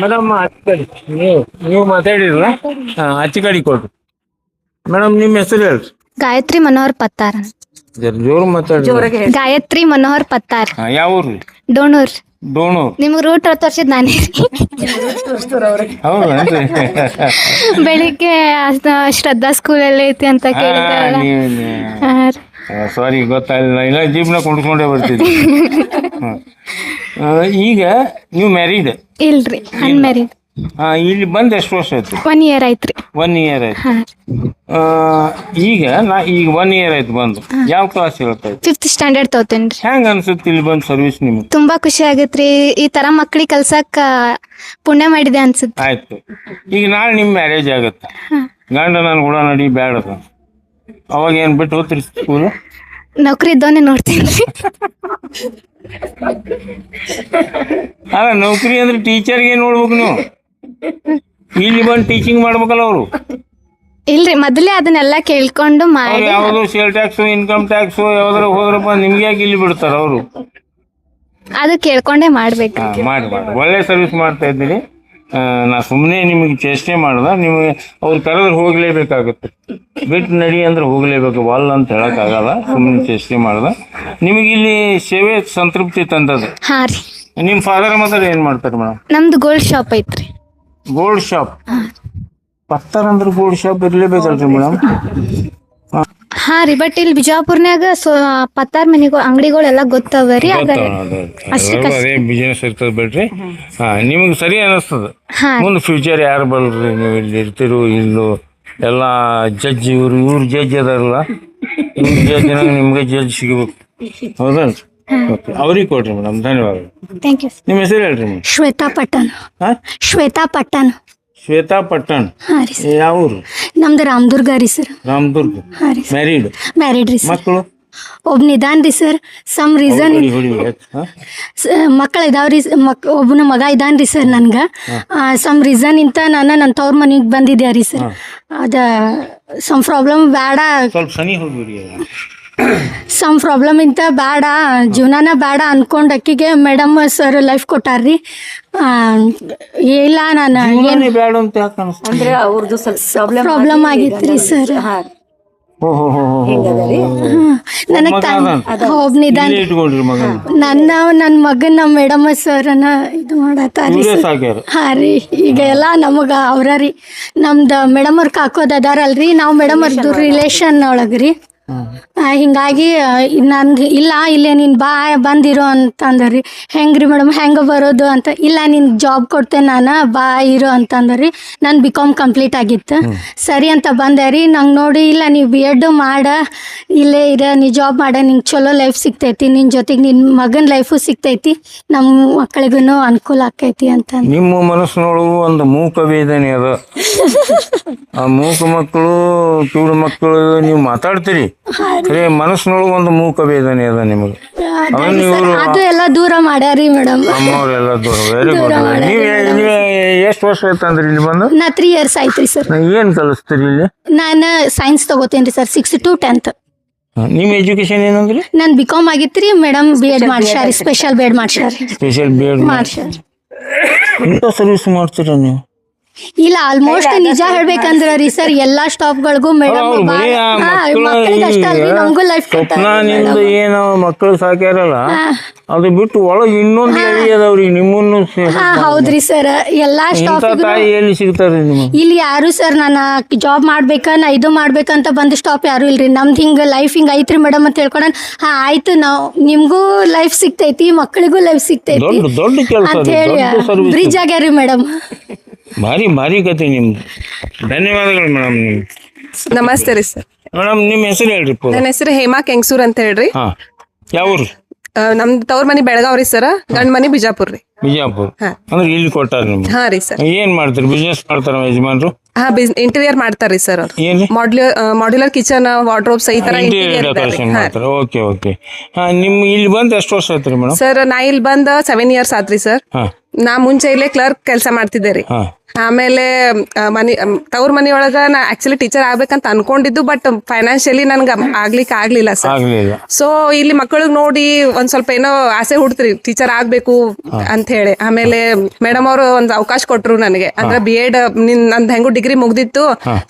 ಮೇಡಮ್ ಆಚೆ ಕಡೆ ನೀವು ನೀವು ಮಾತಾಡಿರಲ್ಲ ಹಾಂ ಕೊಡ್ರಿ. ಮೇಡಮ್ ನಿಮ್ಮ ಹೆಸರು ಹೇಳ್ರಿ. ಗಾಯತ್ರಿ ಮನೋಹರ್ ಪತ್ತಾರ್. ಜರ ಜೋರು ಮಾತಾಡಿ. ಗಾಯತ್ರಿ ಮನೋಹರ್ ಪತ್ತಾರ್. ಹಾಂ ಯಾವ ಊರು ಡೋಣೂರ್ ಡೋಣೂರು ನಿಮ್ಗೆ ರೂಟ್ ತೋರ್ಸಿದ್ ನಾನೇ. ಹೌದೇನ್ರಿ ಬೆಳಿಗ್ಗೆ ಅದ್ನ ಸ್ಕೂಲ್ ಅಲ್ಲಿ ಐತಿ ಅಂತ ಕೇಳಿದ್ರಲ್ಲ. ಸಾರಿ ಗೊತ್ತಾಗಲಿಲ್ಲ. ಇಲ್ಲ ಜೀವನ ಕೊಂಡ್ಕೊಂಡೇ ಬರ್ತಿದ್ವಿ. ಹ್ಮ್. ಆ, ಈಗ ನೀವು ಮ್ಯಾರಿಡ್ ಇಲ್ರಿ ಅನ್ಮ್ಯಾರಿಡ್ ಹಾ ಇಲ್ಲಿ ಬಂದ್ ಎಷ್ಟು ವರ್ಷ ಆಯ್ತು? ಒನ್ ಇಯರ್ ಆಯ್ತ್ರಿ. ಒನ್ ಇಯರ್ ಆಯ್ತು. ಹಾಂ. ಆ, ಈಗ ನಾ ಈಗ ಒನ್ ಇಯರ್ ಆಯ್ತು ಬಂದು. ಯಾವ ಕ್ಲಾಸ್ ಹೇಳ್ತಾ ಇತ್ತು ಫಿಫ್ತ್ ಸ್ಟ್ಯಾಂಡರ್ಡ್ ತಗೋತೇನ್ರಿ ಹೆಂಗ್ ಅನ್ಸುತ್ತೆ ಇಲ್ಲಿ ಬಂದ್ ಸರ್ವಿಸ್ ನಿಮ್ಗೆ? ತುಂಬಾ ಖುಷಿ ಆಗತ್ರಿ. ಈ ತರ ಮಕ್ಳಿಗೆ ಕಲ್ಸಕ್ ಪುಣ್ಯ ಮಾಡಿದೆ ಅನ್ಸುತ್ತೆ. ಆಯ್ತು. ಈಗ ನಾಳೆ ನಿಮ್ ಮ್ಯಾರೇಜ್ ಆಗತ್ತೆ. ಗಂಡ ನಾನು ಕೂಡ ನಡಿ ಬ್ಯಾಡ ಅವಾಗ ಏನ್ ಬಿಟ್ಟು ಹೋಗ್ತೀರಿ ಸ್ಕೂಲ್ ನೌಕರಿ ಇದ್ದವನೇ ನೋಡ್ತೀನಿ. ಅಲ್ಲ ನೌಕರಿ ಅಂದ್ರೆ ಟೀಚರ್ಗೆ ನೋಡ್ಬೇಕು ನೀವು. ಇಲ್ಲಿ ಬಂದು ಟೀಚಿಂಗ್ ಮಾಡ್ಬೇಕಲ್ಲ ಅವರು? ಇಲ್ರಿ ಮೊದಲೇ ಅದನ್ನೆಲ್ಲ ಕೇಳ್ಕೊಂಡು ಅವ್ರು ಮಾಡಿ. ಯಾವ್ದು ಸೇಲ್ ಟ್ಯಾಕ್ಸ್ ಇನ್ಕಮ್ ಟ್ಯಾಕ್ಸ್ ಯಾವ್ದಾರ ಹೋದ್ರಪ್ಪ ನಿಮ್ಗೆ ಯಾಕೆ ಇಲ್ಲಿ ಬಿಡ್ತಾರ ಅವರು? ಅದು ಕೇಳ್ಕೊಂಡೇ ಮಾಡ್ಬೇಕು. ಮಾಡಿ ಮಾಡಿ. ಒಳ್ಳೆ ಸರ್ವಿಸ್ ಮಾಡ್ತಾ ಇದ್ದೀರಿ ಆ, ನಾ ಸುಮ್ಮನೆ ನಿಮಗೆ ಚೇಷ್ಟೆ ಮಾಡ್ದ. ನಿಮಗೆ ಅವ್ರು ಕರೆದ್ರೆ ಹೋಗ್ಲೇಬೇಕಾಗುತ್ತೆ. ಬಿಟ್ಟು ನಡಿ ಅಂದ್ರೆ ಹೋಗ್ಲೇಬೇಕು. ವಾಲ್ ಅಂತ ಹೇಳಕ್ಕಾಗಲ್ಲ. ಸುಮ್ಮನೆ ಚೇಷ್ಟೆ ಮಾಡ್ದ. ನಿಮಗೆ ಇಲ್ಲಿ ಸೇವೆ ಸಂತೃಪ್ತಿ ತಂದದ ಹಾ ರೀ. ನಿಮ್ಮ ಫಾದರ್ ಮದರ್ ಏನ್ ಮಾಡ್ತಾರೆ ಮೇಡಮ್? ನಮ್ದು ಗೋಲ್ಡ್ ಶಾಪ್ ಐತ್ರಿ. ಗೋಲ್ಡ್ ಶಾಪ್ ಪತ್ತಾರ ಅಂದ್ರೆ ಗೋಲ್ಡ್ ಶಾಪ್ ಇರ್ಲೇಬೇಕಲ್ರಿ ಮೇಡಮ್ ಹಾ ರೀ ಬಟ್ ಇಲ್ಲಿ ಬಿಜಾಪುರ್ನ್ಯಾಗ ಸೊ ಪತ್ತಾರ್ ಮನಿಗಳು ಅಂಗಡಿಗಳೆಲ್ಲ ಗೊತ್ತವ ರೀ ಅದ ಅದೇ ಬಿಸಿನೆಸ್ ಇರ್ತದೆ ಬಿಡ್ರಿ. ಹಾ ನಿಮಗೆ ಸರಿ ಅನಿಸ್ತದ. ಹಾ. ಮುಂದೆ ಫ್ಯೂಚರ್ ಯಾರು ಬಲ್ರಿ ನೀವು ಇಲ್ಲಿ ಇರ್ತಿರು ಇಲ್ಲೋ ಎಲ್ಲ ಜಡ್ಜ್ ಇವ್ರು ಇವ್ರು ಜಡ್ಜ್ ಅದಾರಲ್ಲ. ಇವ್ರ ಜಡ್ಜ್ ನಿಮ್ಗೆ ಜಡ್ಜ್ ಸಿಗಬೇಕು. ಹೌದಲ್ರಿ? ಓಕೆ ಅವ್ರಿಗೆ ಕೊಡ್ರಿ ಮೇಡಮ್ ಧನ್ಯವಾದಗಳು. ಥ್ಯಾಂಕ್ ಯು ನಿಮ್ಮ ಹೆಸರು ಹೇಳ್ರಿ ಮೇಡಮ್? ಶ್ವೇತಾ ಪಟ್ಟಣ್. ಹಾ? ಶ್ವೇತಾ ಪಟ್ಟಣ್. ಶ್ವೇತಾ ಪಟ್ಟಣ್? ಹಾಂ ರೀ ಸರ್. ಯಾವ ಊರು? ನಮ್ದು ರಾಮದುರ್ಗ ರೀ ಸರ್. ರಾಮದುರ್ಗ. ಹಾ ರೀ ಮ್ಯಾರಿಡ್ ಮ್ಯಾರಿಡ್ ರೀ ಸರ್. ಮಕ್ಕಳು? ಒಬ್ ನಿಧಾನ್ ರೀ ಸರ್. ಸಮ್ ರೀಸನ್ ಹೊಡಿ ಹೊಡಿ ಹಾ? ಮಕ್ಕಳು ಇದಾವ್ರಿ ಮಕ್ ಒಬ್ಬನ ಮಗ ಇದಾನ್ ರೀ ಸರ್ ನನ್ಗೆ. ಸಮ್ ರೀಸನ್ ಇಂತ ನಾನು ನನ್ನ ತವ್ರ ಮನೆಗೆ ಬಂದಿದ್ದೆ ರೀ ಸರ್. ಅದ ಸಮ್ ಪ್ರಾಬ್ಲಮ್ ಬೇಡ. ಸ್ವಲ್ಪ ಸನಿ ಹೋಗ್ಬಿಡಿ ಸಮ್ ಪ್ರಾಬ್ಲಮ್ ಇಂತ ಬೇಡ ಜೀವನಾನ ಬೇಡ ಅನ್ಕೊಂಡ್ ಅಕ್ಕಿಗೆ ಮೇಡಮ್ ಸರ್ ಲೈಫ್ ಕೊಟ್ಟಾರ್ರಿ. ಆ, ಇಲ್ಲ ನಾನು ಏನ್ ಬೇಡ ಅಂತ ಯಾಕೆ ಅನಿಸ್ತು ಅಂದ್ರೆ ಅವ್ರದ್ದು ಸ್ವಲ್ಪ ಪ್ರಾಬ್ಲಮ್ ಪ್ರಾಬ್ಲಮ್ ಆಗಿತ್ರಿ ಸರ್ ಹೋ. ಹೋ ಹೋ ಹೋ ನನಗೆ ಮಗ ಹೋಗ್ ನಿಧಾನ ಇಲ್ಲೇ ಇಟ್ಕೊಳ್ರಿ ಮಗ. ನನ್ನ ನನ್ನ ಮಗನ ನಮ್ಮ ಮೇಡಮ್ ಸರ್ನ ಇದು ಮಾಡತ್ತಾರಿ ಸರ್ ಸಾಕ್ಯಾರ ಹಾ ರೀ ಈಗ ಎಲ್ಲ ನಮಗ ಅವ್ರ ರೀ. ನಮ್ದು ಮೇಡಮ್ ಅವ್ರ ಕಾಕೋದ್ ಅದಾರಲ್ರಿ ನಾವು ಮೇಡಮ್ ಅವ್ರದ್ದು ರಿಲೇಷನ್ ಒಳಗ್ರಿ. ಹಿಂಗಾಗಿ ನನ್ಗೆ ಇಲ್ಲ ಇಲ್ಲೇ ನೀನು ಬಾ ಬಂದಿರೋ ಅಂತ ಹೆಂಗೆ ಹೆಂಗ್ರಿ ಮೇಡಮ್ ಹೆಂಗೆ ಬರೋದು ಅಂತ. ಇಲ್ಲ ನಿನ್ ಜಾಬ್ ಕೊಡ್ತೇನೆ ನಾನು ಬಾ ಇರೋ ಅಂತಂದ ರೀ ನಾನು ಬಿ ಕಾಮ್ ಕಂಪ್ಲೀಟ್ ಆಗಿತ್ತು. ಸರಿ ಅಂತ ಬಂದೆ ರೀ. ನಂಗೆ ನೋಡಿ ಇಲ್ಲ ನೀವು ಬಿ ಎಡ್ ಮಾಡ ಇಲ್ಲೇ ಇರ ನೀ ಜಾಬ್ ಮಾಡ ನಿಂಗೆ ಚಲೋ ಲೈಫ್ ಸಿಗ್ತೈತಿ. ನಿನ್ನ ಜೊತೆಗೆ ನಿನ್ನ ಮಗನ ಲೈಫು ಸಿಗ್ತೈತಿ. ನಮ್ಮ ಮಕ್ಕಳಿಗೂ ಅನುಕೂಲ ಆಕೈತಿ ಅಂತ ನಿಮ್ಮ ಮನಸ್ಸಿನೊಳಗೂ ಒಂದು ಮೂಕ ವೇದನೆ ಅದ. ಆ ಮೂಕ ಮಕ್ಕಳು ಚೂಡು ಮಕ್ಕಳು ನೀವು ಮಾತಾಡ್ತೀರಿ. ಖರೆ ಮನಸ್ಸಿನೊಳಗೆ ಒಂದು ಮೂಕ ವೇದನೆ ಅದ ನಿಮಗೆ. ಅವನ್ ಇವರು ಅದು ಎಲ್ಲ ದೂರ ಮಾಡ್ಯಾರಿ ಮೇಡಮ್. ಅಮ್ಮವ್ರೆಲ್ಲ ದೂರ ವೆರಿ ಗುಡ್ ನೀವು ನೀವು ಎಷ್ಟು ವರ್ಷ ಆಯ್ತಂದ್ರಿ ಇಲ್ಲಿ ಬಂದು? ನಾ ತ್ರೀ ಇಯರ್ಸ್ ಆಯ್ತ್ರಿ ರೀ ಸರ್ ಏನು ಕಲಿಸ್ತೀರಿ ಇಲ್ಲಿ? ನಾನು ಸೈನ್ಸ್ ತಗೋತೇನ್ರಿ ರೀ ಸರ್ ಸಿಕ್ಸ್ ಟು ಟೆಂತ್ ನಿಮ್ಮ ಎಜುಕೇಶನ್ ಏನಂದ್ರಿ? ನಾನು ಬಿ ಕಾಮ್ ಆಗಿತ್ತು ರೀ ಮೇಡಮ್ ಬಿ ಎಡ್ ಮಾಡ್ಸ್ಯಾರಿ ಸ್ಪೆಷಲ್ ಬಿ ಎಡ್ ಮಾಡ್ಸ್ಯಾರಿ. ಸ್ಪೆಷಲ್ ಬಿ ಎಡ್ ಮಾಡ್ಸ್ಯಾರಿ. ಇಂಥ ಸರ್ವಿಸ್ ಮಾಡ್ತೀರಾ ನೀವು? ಇಲ್ಲ ಆಲ್ಮೋಸ್ಟ್ ನಿಜ ಹೇಳ್ಬೇಕಂದ್ರ ರೀ ಸರ್ ಎಲ್ಲಾ ಸ್ಟಾಪ್ಗಳಿಗೂ ಮೇಡಮ್ ಅವ್ರು ಬರೀ ಆ ಮಕ್ಕಳ ಮಕ್ಕಳಿಗೆ ಅಷ್ಟ ಅಲ್ರಿ ನಮಗೂ ಲೈಫ್ ಏನು ಮಕ್ಕಳು ಸಾಕ್ಯಾರಲ್ಲ ಅದು ಬಿಟ್ಟು ಒಳಗೆ ಇನ್ನೊಂದು ಎಳಿ ಅದಾವ್ರಿ ನಿಮ್ಮನ್ನು ಸೇ- ಹಾ ಹೌದ್ರಿ ಸರ್ ಎಲ್ಲಾ ಇಂಥ ಸ್ಟಾಪ್ ತಾಯಿ ಎಲ್ಲಿ ಸಿಗ್ತಾರೆ ನಿಮಗೆ? ಇಲ್ಲಿ ಯಾರು ಸರ್ ನಾನು ಜಾಬ್ ಮಾಡ್ಬೇಕ ನಾ ಇದು ಮಾಡ್ಬೇಕಂತ ಬಂದು ಸ್ಟಾಪ್ ಯಾರು ಇಲ್ರಿ. ನಮ್ದು ಹಿಂಗ ಲೈಫ್ ಹಿಂಗ ಐತ್ರಿ ಮೇಡಮ್ ಅಂತ ಹೇಳ್ಕೊಂಡು ಹಾ ಆಯ್ತು ನಾವು ನಿಮ್ಗೂ ಲೈಫ್ ಸಿಗ್ತೈತಿ ಮಕ್ಕಳಿಗೂ ಲೈಫ್ ಸಿಗ್ತೈತಿ ದೊಡ್ಡ ದೊಡ್ಡ ಕೆಲಸ ಅಂತ ಹೇಳಿ ಬ್ರಿಡ್ಜ್ ಆಗ್ಯಾರಿ ಮೇಡಮ್ ಭಾರಿ ಭಾರಿ ಕತೆ ನಿಮ್ದು. ಧನ್ಯವಾದಗಳು ಮೇಡಮ್ ನಿಮ್ಗೆ. ನಮಸ್ತೆ ರೀ ಸರ್. ಮೇಡಮ್ ನಿಮ್ಮ ಹೆಸರು ಹೇಳ್ರಿ ಪೂರ. ನನ್ನ ಹೆಸರು ಹೇಮಾ ಕೆಂಗ್ಸೂರ್ ಅಂತ ಹೇಳ್ರಿ. ಹಾ ಯಾವ ಊರು? ಆ, ನಮ್ದು ತವ್ರ ಮನಿ ಬೆಳಗಾವ್ ರೀ ಸರ್ ಗಂಡ್ ಮನಿ ಬಿಜಾಪುರ್ ರೀ. ಬಿಜಾಪುರ. ಹಾ. ಅಂದ್ರೆ ಇಲ್ಲಿ ಕೊಟ್ಟಾರ ನಿಮ್ಗೆ? ಹಾ ರೀ ಸರ್. ಏನ್ ಮಾಡ್ತೀರಿ? ಬಿಸ್ನೆಸ್ ಮಾಡ್ತಾರ ಯಜಮಾನ್ರು? ಹಾ ಬಿಸ್ ಇಂಟೀರಿಯರ್ ಮಾಡ್ತಾರ್ರಿ ಸರ್ ಅವ್ರು. ಏನ್ರಿ? ಮಾಡ್ಯುಲರ್ ಮಾಡ್ಯುಲರ್ ಕಿಚನ್ ವಾರ್ಡ್ರೋಬ್ಸ್ ಸಹಿತ ತರ ಇಂಟೀರಿಯರ್ ಇಂಟೀರಿಯರ್ ಡೆಕೋರೇಷನ್ ಮಾಡ್ತಾರೆ. ಓಕೆ ಓಕೆ ಹಾ ನಿಮ್ ಇಲ್ಲಿ ಬಂದು ಎಷ್ಟು ವರ್ಷ ಆಯ್ತು ಮೇಡಮ್ ಸರ್ ನಾ ಇಲ್ಲಿ ಬಂದ ಸೆವೆನ್ ಇಯರ್ಸ್ ಆತ್ರಿ ಸರ್. ಹಾ. ನಾ ಮುಂಚೆ ಇಲ್ಲೇ ಕ್ಲರ್ಕ್ ಕೆಲಸ ಮಾಡ್ತಿದ್ದೆ ರೀ. ಆಮೇಲೆ ಮನಿ ತವ್ರ ಮನಿಯೊಳಗ ನಾ ಆಕ್ಚುಲಿ ಟೀಚರ್ ಆಗ್ಬೇಕಂತ ಅನ್ಕೊಂಡಿದ್ದು ಬಟ್ ಫೈನಾನ್ಷಿಯಲಿ ನನ್ಗೆ ಆಗ್ಲಿಕ್ಕೆ ಆಗ್ಲಿಲ್ಲ ಸರ್ ಆಗ್ಲಿಲ್ಲ. ಸೊ ಇಲ್ಲಿ ಮಕ್ಕಳಿಗೆ ನೋಡಿ ಒಂದ್ ಸ್ವಲ್ಪ ಏನೋ ಆಸೆ ಹುಡ್ತ್ರಿ ಟೀಚರ್ ಆಗ್ಬೇಕು ಅಂತ ಹೇಳಿ. ಆಮೇಲೆ ಮೇಡಮ್ ಅವರು ಒಂದ್ ಅವಕಾಶ ಕೊಟ್ರು ನನಗೆ. ಅಂದ್ರೆ ಬಿ ಎಡ್ ನಿನ್ ನಂದ್ ಹೆಂಗು ಡಿಗ್ರಿ ಮುಗ್ದಿತ್ತು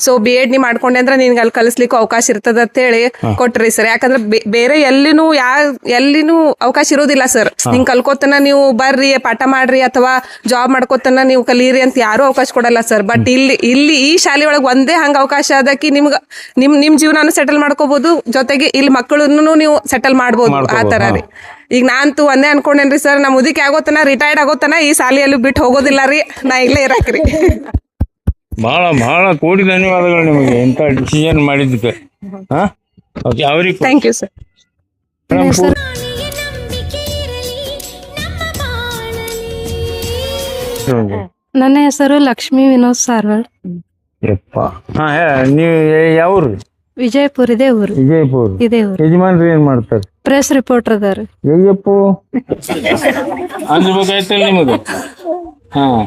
ಸೊ ಬಿ ಎಡ್ ನೀ ಮಾಡ್ಕೊಂಡೆ ಅಂದ್ರೆ ನಿನ್ಗೆ ಅಲ್ಲಿ ಕಲಿಸ್ಲಿಕ್ಕೂ ಅವಕಾಶ ಇರ್ತದ ಅಂತ ಹೇಳಿ ಕೊಟ್ರಿ ಸರ್ ಯಾಕಂದ್ರೆ ಬೇ- ಬೇರೆ ಎಲ್ಲಿನೂ ಯಾ ಎಲ್ಲಿನೂ ಅವಕಾಶ ಇರೋದಿಲ್ಲ ಸರ್ ನಿಂಗ್ ಕಲ್ಕೋತನ ನೀವು ಬರ್ರಿ ಪಾಠ ಮಾಡ್ರಿ ಅಥವಾ ಜಾಬ್ ಮಾಡ್ಕೋತನ ನೀವು ಕಲೀರಿ ಅಂತ ಯಾರು ಅವಕಾಶ ಅವಕಾಶ ಕೊಡಲ್ಲ ಸರ್. ಬಟ್ ಇಲ್ಲಿ ಇಲ್ಲಿ ಈ ಶಾಲೆ ಒಳಗೆ ಒಂದೇ ಹಂಗ ಅವಕಾಶ ಅದಕ್ಕೆ ನಿಮ್ಗ ನಿಮ್ ನಿಮ್ ಜೀವನಾನು ಸೆಟಲ್ ಮಾಡ್ಕೋಬಹುದು ಜೊತೆಗೆ ಇಲ್ಲಿ ಮಕ್ಕಳನ್ನು ನೀವು ಸೆಟಲ್ ಮಾಡ್ಬೋದು ಆ ತರ ರೀ. ಈಗ ನಾನಂತೂ ಒಂದೇ ಅನ್ಕೊಂಡೇನ್ರಿ ಸರ್ ನಮ್ಮ ಮುದಿಕೆ ಆಗೋತನ ರಿಟೈರ್ಡ್ ಆಗೋತನ ಈ ಶಾಲೆಯಲ್ಲಿ ಬಿಟ್ಟು ಹೋಗೋದಿಲ್ಲ ರೀ. ನಾ ಇಲ್ಲೇ ಇರಾಕ್ರಿ ಬಹಳ ಬಹಳ ಕೋಟಿ ಧನ್ಯವಾದಗಳು ನಿಮಗೆ. ಇಂಥ ಡಿಸಿಷನ್ ಮಾಡಿದ್ದಕ್ಕೆ. ಅವ್ರಿಗೆ ಥ್ಯಾಂಕ್ ಯು ಸರ್ ನನ್ನ ಹೆಸರು ಲಕ್ಷ್ಮಿ ವಿನೋದ್ ಸಾರ್ವಳ್. ಯಪ್ಪ. ಹಾ ನೀವು ಯಾವ್ರು ವಿಜಯಪುರ ಇದೇ ಊರು. ವಿಜಯಪುರ. ಇದೇ ಊರು. ಯಜಮಾನ್ರು ಏನ್ ಮಾಡ್ತಾರೆ? ಪ್ರೆಸ್ ರಿಪೋರ್ಟರ್ ಅದಾರ ಅಯ್ಯಪ್ಪು ಅನ್ಬೇಕಾಯ್ತಲ್ಲ ನಿಮಗೆ ಹಾಂ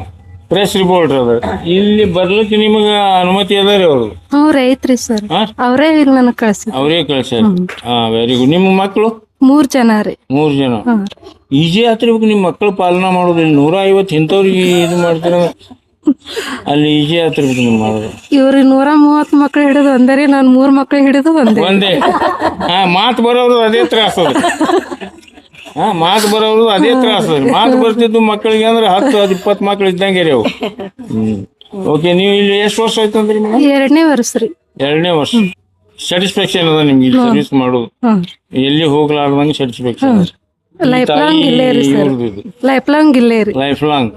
ಪ್ರೆಸ್ ರಿಪೋರ್ಟರ್ ಅದ ಇಲ್ಲಿ ಬರ್ಲಿಕ್ಕೆ ನಿಮಗ ಅನುಮತಿ ಅದ ರೀ ಅವರು ಹ್ಞೂ ರೀ ಐತ್ರಿ ಸರ್. ಹಾ? ಅವರೇ ಇಲ್ಲಿ ನನಗೆ ಕಳ್ಸಿ ಅವರೇ ಕಳ್ಸ್ಯಾರ? ಹಾಂ ವೆರಿ ಗುಡ್ ನಿಮ್ಮ ಮಕ್ಕಳು ಮೂರ್ ಜನ ರೀ. ಮೂರು ಜನ. ಹ್ಞೂ ಈಜಿ ಆತಿರ್ಬೇಕು ನಿಮ್ಮ ಮಕ್ಕಳು ಪಾಲನಾ ಮಾಡೋದು ಇಲ್ಲಿ ನೂರ ಐವತ್ತು ಇಂಥವ್ರಿಗೆ ಇದು ಮಾಡ್ತೀರ? ಅಲ್ಲಿ ಈಜಿ ಆತಿರ್ಬೇಕು ನಿಮ್ಮ ಮಾಡೋದು. ಇವ್ರಿಗೆ ನೂರ ಮೂವತ್ ಮಕ್ಳು ಹಿಡಿದು ಅಂದರೆ ನಾನು ಮೂರ್ ಮಕ್ಳು ಹಿಡಿದು ಒಂದೇ ಒಂದೇ. ಹಾ ಮಾತು ಬರೋರು ಅದೇ ತ್ರಾಸ ಅದ. ಹಾ ಮಾತು ಬರೋರು ಅದೇ ತ್ರಾಸ ಅದ. ಮಾತು ಬರ್ತಿದ್ದು ಮಕ್ಕಳಿಗೆ ಅಂದ್ರೆ ಹತ್ತು ಹತ್ತು ಇಪ್ಪತ್ತು ಮಕ್ಳು ಇದ್ದಂಗೆ ರೀ ಅವು. ಹ್ಮ್. ಓಕೆ ನೀವು ಇಲ್ಲಿ ಎಷ್ಟು ವರ್ಷ ಆಯ್ತು ಅಂದ್ರಿ ಮೇಡಮ್ ಎರಡನೇ ವರ್ಷ ರೀ. ಎರಡನೇ ವರ್ಷ. ಸ್ಯಾಟಿಸ್ಫ್ಯಾಕ್ಷನ್ ಅದ ನಿಮ್ಗೆ ಇಲ್ಲಿ ಸರ್ವಿಸ್ ಮಾಡೋದು. ಎಲ್ಲಿ ಹೋಗ್ಲಾರ್ದಂಗೆ ಸ್ಯಾಟಿಸ್ಫ್ಯಾಕ್ಷನ್ ಲೈಫ್ ಲಾಂಗ್ ಇಲ್ಲೇ ರೀ ಸರ್. ಲೈಫ್ ಲಾಂಗ್ ಇಲ್ಲೇ ರೀ. ಲೈಫ್ ಲಾಂಗ್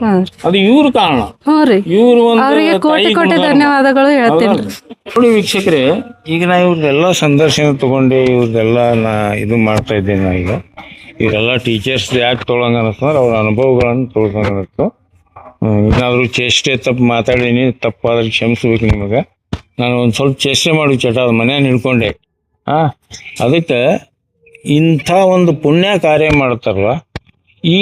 ಅದು ಇವ್ರ ಕಾರಣ. ಹ್ಞೂ ರೀ. ಇವ್ರು ಒಂದು ಅವ್ರಿಗೆ ಕೋಟಿ ಕೋಟಿ ಧನ್ಯವಾದಗಳು ಹೇಳ್ತೀನಿ ನೋಡಿ ವೀಕ್ಷಕರೇ ಈಗ ನಾ ಇವ್ರದ್ದೆಲ್ಲ ಸಂದರ್ಶನ ತಗೊಂಡೆ ಇವ್ರದ್ದೆಲ್ಲ ನಾ ಇದು ಮಾಡ್ತಾ ಇದ್ದೇನೆ ನಾ ಈಗ. ಇವರೆಲ್ಲ ಟೀಚರ್ಸ್ ಯಾಕೆ ತೊಗೊಳಂಗ ಅನ್ನಿಸ್ತಂದ್ರೆ ಅವ್ರ ಅನುಭವಗಳನ್ನು ತೊಗೊಳಂಗ ಅನ್ನಿಸ್ತು. ಏನಾದ್ರು ಚೇಷ್ಟೆ ತಪ್ಪು ಮಾತಾಡೀನಿ ತಪ್ಪಾದ್ರೆ ಕ್ಷಮಿಸ್ಬೇಕು ನಿಮಗೆ. ನಾನು ಒಂದು ಸ್ವಲ್ಪ ಚೇಷ್ಟೆ ಮಾಡಿ ಚಟ ಅದು ಮನ್ಯಾಗ ಹಿಡ್ಕೊಂಡೆ ಹಾಂ ಅದಕ್ಕೆ ಇಂಥ ಒಂದು ಪುಣ್ಯ ಕಾರ್ಯ ಮಾಡ್ತಾರಲ್ಲ, ಈ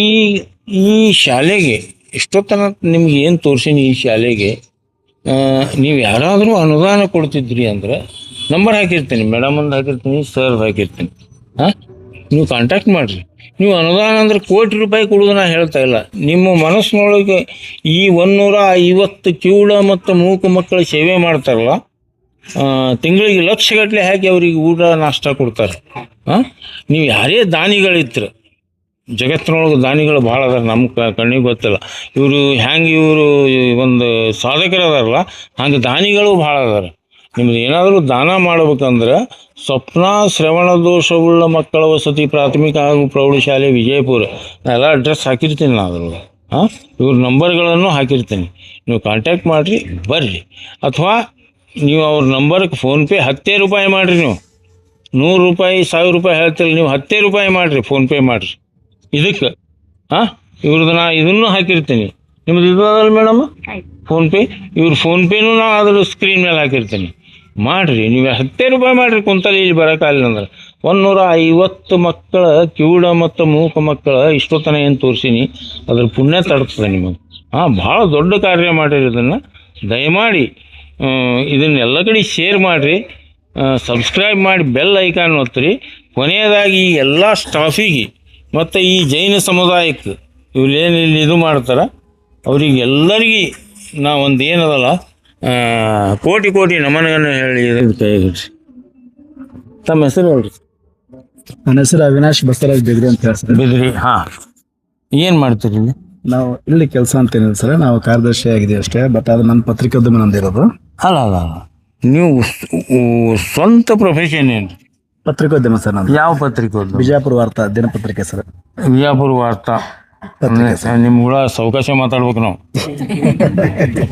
ಈ ಶಾಲೆಗೆ ಇಷ್ಟೊತ್ತನ ನಿಮ್ಗೆ ಏನು ತೋರಿಸೀನಿ ಈ ಶಾಲೆಗೆ ನೀವು ಯಾರಾದರೂ ಅನುದಾನ ಕೊಡ್ತಿದ್ರಿ ಅಂದ್ರೆ ನಂಬರ್ ಹಾಕಿರ್ತೀನಿ ಮೇಡಮ್ ಒಂದು ಹಾಕಿರ್ತೀನಿ ಸರ್ ಹಾಕಿರ್ತೀನಿ. ಹಾಂ ನೀವು ಕಾಂಟ್ಯಾಕ್ಟ್ ಮಾಡಿರಿ. ನೀವು ಅನುದಾನ ಅಂದ್ರೆ ಕೋಟಿ ರೂಪಾಯಿ ಕೊಡೋದು ನಾನು ಹೇಳ್ತಾ ಇಲ್ಲ. ನಿಮ್ಮ ಮನಸ್ಸಿನೊಳಗೆ ಈ ಒಂದೂರ ಐವತ್ತು ಕಿವುಡ ಮತ್ತು ಮೂಕು ಮಕ್ಕಳ ಸೇವೆ ಮಾಡ್ತಾರಲ್ಲ ತಿಂಗಳಿಗೆ ಲಕ್ಷಗಟ್ಟಲೆ ಹಾಕಿ ಅವರಿಗೆ ಊಟ ನಾಷ್ಟ ಕೊಡ್ತಾರೆ. ಹಾಂ ನೀವು ಯಾರೇ ದಾನಿಗಳಿದ್ರೆ, ಜಗತ್ತಿನೊಳಗೆ ದಾನಿಗಳು ಭಾಳ ಅದಾರ ನಮ್ಮ ಕಣ್ಣಿಗೆ ಗೊತ್ತಿಲ್ಲ. ಇವರು ಹ್ಯಾಂಗೆ ಇವರು ಒಂದು ಸಾಧಕರದಾರಲ್ಲ ಹಂಗೆ ದಾನಿಗಳು ಭಾಳ ಅದಾರ. ನಿಮ್ದು ಏನಾದರೂ ದಾನ ಮಾಡ್ಬೇಕಂದ್ರೆ ಸ್ವಪ್ನ, ಶ್ರವಣ, ದೋಷವುಳ್ಳ ಮಕ್ಕಳ ವಸತಿ, ಪ್ರಾಥಮಿಕ ಹಾಗೂ ಪ್ರೌಢಶಾಲೆ, ವಿಜಯಪುರ ಎಲ್ಲ ಅಡ್ರೆಸ್ ಹಾಕಿರ್ತೀನಿ ನಾನು ಅದ್ರೊಳಗೆ. ಹಾಂ ಇವ್ರ ನಂಬರ್ಗಳನ್ನು ಹಾಕಿರ್ತೀನಿ. ನೀವು ಕಾಂಟ್ಯಾಕ್ಟ್ ಮಾಡಿರಿ, ಬರ್ರಿ. ಅಥವಾ ನೀವು ಅವ್ರ ನಂಬರ್ಗೆ ಫೋನ್ಪೇ ಹತ್ತೇ ರೂಪಾಯಿ ಮಾಡಿರಿ ನೀವು. ನೂರು ರೂಪಾಯಿ ಸಾವಿರ ರೂಪಾಯಿ ಹೇಳ್ತಿರಲ್ಲ ನೀವು ಹತ್ತೇ ರೂಪಾಯಿ ಮಾಡಿರಿ ಫೋನ್ಪೇ ಮಾಡಿರಿ. ಇದಕ್ಕೆ ಹಾಂ? ಇವ್ರದ್ದು ನಾ ಇದನ್ನು ಹಾಕಿರ್ತೀನಿ. ನಿಮ್ದು ಇದು ಅದಲ್ಲ ಮೇಡಮ್ ಫೋನ್ಪೇ ಇವ್ರ ಫೋನ್ಪೇನೂ ನಾ ಅದ್ರ ಸ್ಕ್ರೀನ್ ಮೇಲೆ ಹಾಕಿರ್ತೀನಿ. ಮಾಡಿರಿ ನೀವು ಹತ್ತೇ ರೂಪಾಯಿ ಮಾಡಿರಿ ಕುಂತಲ್ಲಿ ಇಲ್ಲಿ ಬರೋಕ್ಕಾಗಲಿಲ್ಲ ಅಂದ್ರೆ. ಒಂದೂರ ಐವತ್ತು ಮಕ್ಕಳ ಕಿವುಡ ಮತ್ತು ಮೂಕ ಮಕ್ಕಳ ಇಷ್ಟೊತ್ತನ ಏನು ತೋರಿಸೀನಿ? ಅದ್ರ ಪುಣ್ಯ ತಡ್ತದೆ ನಿಮಗೆ. ಹಾಂ ಭಾಳ ದೊಡ್ಡ ಕಾರ್ಯ ಮಾಡಿರಿ ಇದನ್ನು. ದಯಮಾಡಿ ಆ, ಇದನ್ನ ಎಲ್ಲ ಕಡೆ ಶೇರ್ ಮಾಡಿರಿ. ಸಬ್ಸ್ಕ್ರೈಬ್ ಮಾಡಿ ಬೆಲ್ ಐಕಾನ್ ಒತ್ತಿರಿ. ಕೊನೆಯದಾಗಿ ಈ ಎಲ್ಲ ಸ್ಟಾಫಿಗೆ ಮತ್ತು ಈ ಜೈನ ಸಮುದಾಯಕ್ಕೆ ಇವ್ರು ಏನು ಇಲ್ಲಿ ಇದು ಮಾಡ್ತಾರೆ? ಅವ್ರಿಗೆ ನಾವು ಒಂದು ಏನದಲ್ಲ ಕೋಟಿ ಕೋಟಿ ನಮನಗಳನ್ನು ಹೇಳಿ ಕೈಗಿಡ್ರಿ ಕೈಗೆ ತಮ್ಮ ಹೆಸರು ಹೇಳ್ರಿ. ನನ್ನ ಹೆಸರು ಅವಿನಾಶ್ ಬಸವರಾಜ್ ಬಿದ್ರಿ ಅಂತ ಹೇಳಿ ಸರ್ ಬಿದ್ರಿ ಹಾಂ. ಏನು ಮಾಡ್ತೀರಿ ಇಲ್ಲಿ ನಾವು ಇಲ್ಲಿ ಕೆಲಸ ಅಂತ ಏನಿಲ್ಲ ಸರ್. ನಾವು ಕಾರ್ಯದರ್ಶಿ ಆಗಿದೆ ಅಷ್ಟೇ ಬಟ್ ಅದು ನನ್ನ ಪತ್ರಿಕೋದ್ಯಮ ನಂದಿರೋದು ಅಲ್ಲ ಅಲ್ಲ ಅಲ್ಲ. ನೀವು ಸ್- ಸ್ವಂತ ಪ್ರೊಫೆಷನ್ ಏನು? ಪತ್ರಿಕೋದ್ಯಮ ಸರ್ ನಾನು ಯಾವ ಪತ್ರಿಕೋದ್ಯಮ? ಬಿಜಾಪುರ ವಾರ್ತಾ ದಿನಪತ್ರಿಕೆ ಸರ್. ವಿಜಯಪುರ ವಾರ್ತಾ. ನಿಮ್ ಹುಳ ಸಾವಕಾಶ ಮಾತಾಡ್ಬೇಕು ನಾವು.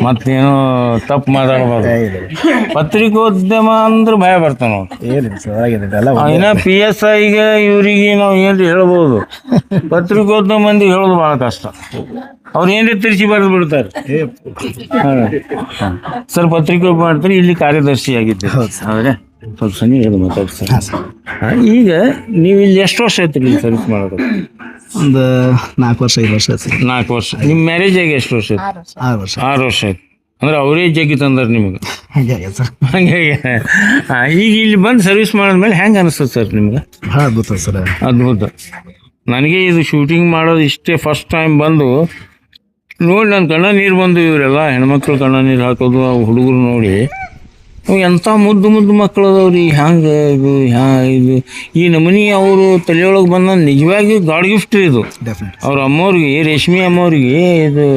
ಮತ್ತೇನು ತಪ್ಪು ಮಾತಾಡ್ಬಾರ್ದು. ಪತ್ರಿಕೋದ್ಯಮ ಅಂದ್ರೆ ಭಯ ಬರ್ತಾನ ನಾವು ಏನಿಲ್ಲ ಸರ್ ಆಗಿದೆ ಎಲ್ಲ ಇನ್ನ ಪಿ ಎಸ್ ಐಗೆ ಇವರಿಗೆ ನಾವು ಏನು ಹೇಳ್ಬೋದು. ಪತ್ರಿಕೋದ್ಯಮ ಮಂದಿ ಹೇಳೋದು ಭಾಳ ಕಷ್ಟ. ಅವ್ರು ಏನ್ರಿ ತಿರ್ಸಿ ಬರೆದು ಬಿಡ್ತಾರೆ. ಸರ್ ಪತ್ರಿಕೆ ಮಾಡ್ತಾರೆ ಇಲ್ಲಿ ಕಾರ್ಯದರ್ಶಿ ಆಗಿದ್ದೆ ಹೌದಾ ಸ್ವಲ್ಪ ಸನಿ ಹೇಳಿ ಮಾತಾಡಿ ಸರ್. ಈಗ ನೀವು ಇಲ್ಲಿ ಎಷ್ಟು ವರ್ಷ ಆಯ್ತು ಇಲ್ಲಿ ಸರ್ವಿಸ್ ಮಾಡೋದು? ಒಂದು ನಾಲ್ಕು ವರ್ಷ ಐದು ವರ್ಷ ಆಯ್ತು. ನಾಲ್ಕು ವರ್ಷ. ನಿಮ್ಮ ಮ್ಯಾರೇಜ್ ಆಗಿ ಎಷ್ಟು ವರ್ಷ ಆಯ್ತು? ಆರು ವರ್ಷ. ಆರು ವರ್ಷ ಆಯ್ತು. ಅಂದ್ರೆ ಅವರೇ ಜಗ್ಗಿ ತಂದ್ರೆ ನಿಮ್ಗೆ? ಹಾಗೆ ಸರ್. ಹಂಗಾಗಿ ಈಗ ಇಲ್ಲಿ ಬಂದು ಸರ್ವಿಸ್ ಮಾಡಿದ್ಮೇಲೆ ಹೆಂಗೆ ಅನಿಸ್ತದೆ ಸರ್ ನಿಮ್ಗೆ? ಭಾಳ ಅದ್ಭುತ ಸರ್. ಅದ್ಭುತ. ನನಗೆ ಇದು ಶೂಟಿಂಗ್ ಮಾಡೋದು ಇಷ್ಟೇ ಫಸ್ಟ್ ಟೈಮ್ ಬಂದು ನೋಡಿ ನನ್ನ ಕಣ್ಣ ನೀರು ಬಂದು ಇವರೆಲ್ಲ ಹೆಣ್ಮಕ್ಳು ಕಣ್ಣ ನೀರು ಹಾಕೋದು ಆ ಹುಡುಗರು ನೋಡಿ ಎಂಥ ಮುದ್ದು ಮುದ್ದು ಮಕ್ಕಳು ಅದಾವ್ರಿ ಹ್ಯಾಂಗೆ ಇದು ಹ್ಯಾ ಇದು. ಈ ನಮೂನಿ ಅವರು ತಲೆಯೊಳಗೆ ಬಂದ ನಿಜವಾಗಿ ಗಾಡ್ ಗಿಫ್ಟ್ ಇದು. ಡೆಫಿನೆಟ್ ಅವ್ರ ಅಮ್ಮವ್ರಿಗೆ ರೇಷ್ಮೆ ಅಮ್ಮವ್ರಿಗೆ ಇದು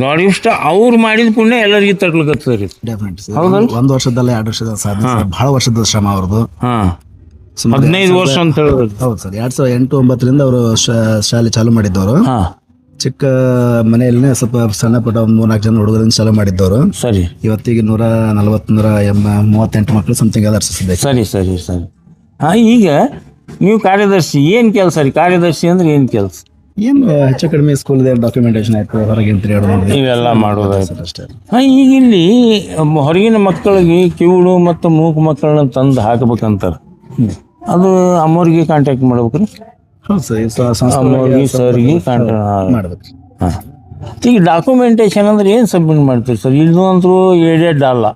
ಗಾಡ್ ಗಿಫ್ಟ್ ಅವ್ರು ಮಾಡಿದ ಪುಣ್ಯ ಎಲ್ಲರಿಗೂ ತಟ್ಲಿಕತ್ತದ ರೀ ಒಂದು ವರ್ಷದಲ್ಲ ಎರಡು ವರ್ಷದ ಸಾಧನೆ. ಬಹಳ ವರ್ಷದ ಶ್ರಮ ಅವ್ರದ್ದು ಹಾಂ. ಹದಿನೈದು ವರ್ಷ ಅಂತ ಹೇಳಿದ್ರು. ಹೌದು ಸರ್. ಎರಡು ಸಾವಿರದ ಎಂಟು ಒಂಬತ್ತರಿಂದ ಅವರು ಶಾಲೆ ಚಾಲು ಮಾಡಿದ್ದವರು. ಚಿಕ್ಕ ಮನೆಯಲ್ಲೇ ಸ್ವಲ್ಪ ಸಣ್ಣ ಪುಟ್ಟ ಒಂದು ಮೂರ್ನಾಲ್ಕು ಜನ ಹುಡುಗರನ್ನ ಚಾಲೂ ಮಾಡಿದ್ದವರು. ಸರಿ. ಇವತ್ತಿಗೆ ನೂರ ನಲವತ್ತು ನೂರ ಎಂಬ ಮೂವತ್ತೆಂಟು ಮಕ್ಕಳು ಸಮಥಿಂಗ್ ಎಲ್ಲ ಸದ್ಯ ಸರಿ ಸರಿ ಸರಿ. ಹಾಂ ಈಗ ನೀವು ಕಾರ್ಯದರ್ಶಿ ಏನು ಕೆಲಸ ರೀ? ಕಾರ್ಯದರ್ಶಿ ಅಂದ್ರೆ ಏನು ಕೆಲಸ? ಏನು ಹೆಚ್ಚು ಕಡಿಮೆ ಸ್ಕೂಲ್ ಡಾಕ್ಯುಮೆಂಟೇಶನ್ ಆಯ್ತು? ಹೊರಗಿನ ತಿರುಗಾಡೋದು ಇವೆಲ್ಲ ಮಾಡೋದಾಯ್ತು ಅಷ್ಟೇ ಹಾಂ ಈಗ ಇಲ್ಲಿ ಹೊರಗಿನ ಮಕ್ಕಳಿಗೆ ಕಿವುಳು ಮತ್ತು ಮೂಕು ಮಕ್ಕಳನ್ನ ತಂದು ಹಾಕಬೇಕಂತಾರೆ. ಅದು ಅಮ್ಮವ್ರಿಗೆ ಕಾಂಟ್ಯಾಕ್ಟ್ ಮಾಡ್ಬೇಕ್ರಿ? ಹೌದು ಸರ್ ಮಾಡ್ಬೇಕು. ಈಗ ಡಾಕ್ಯುಮೆಂಟೇಶನ್ ಅಂದ್ರೆ ಏನು ಸಬ್ಮಿಟ್ ಮಾಡ್ತೀರಿ ಸರ್? ಇದು ಅಂತೂ ಏಡೆಡ್ ಅಲ್ಲ.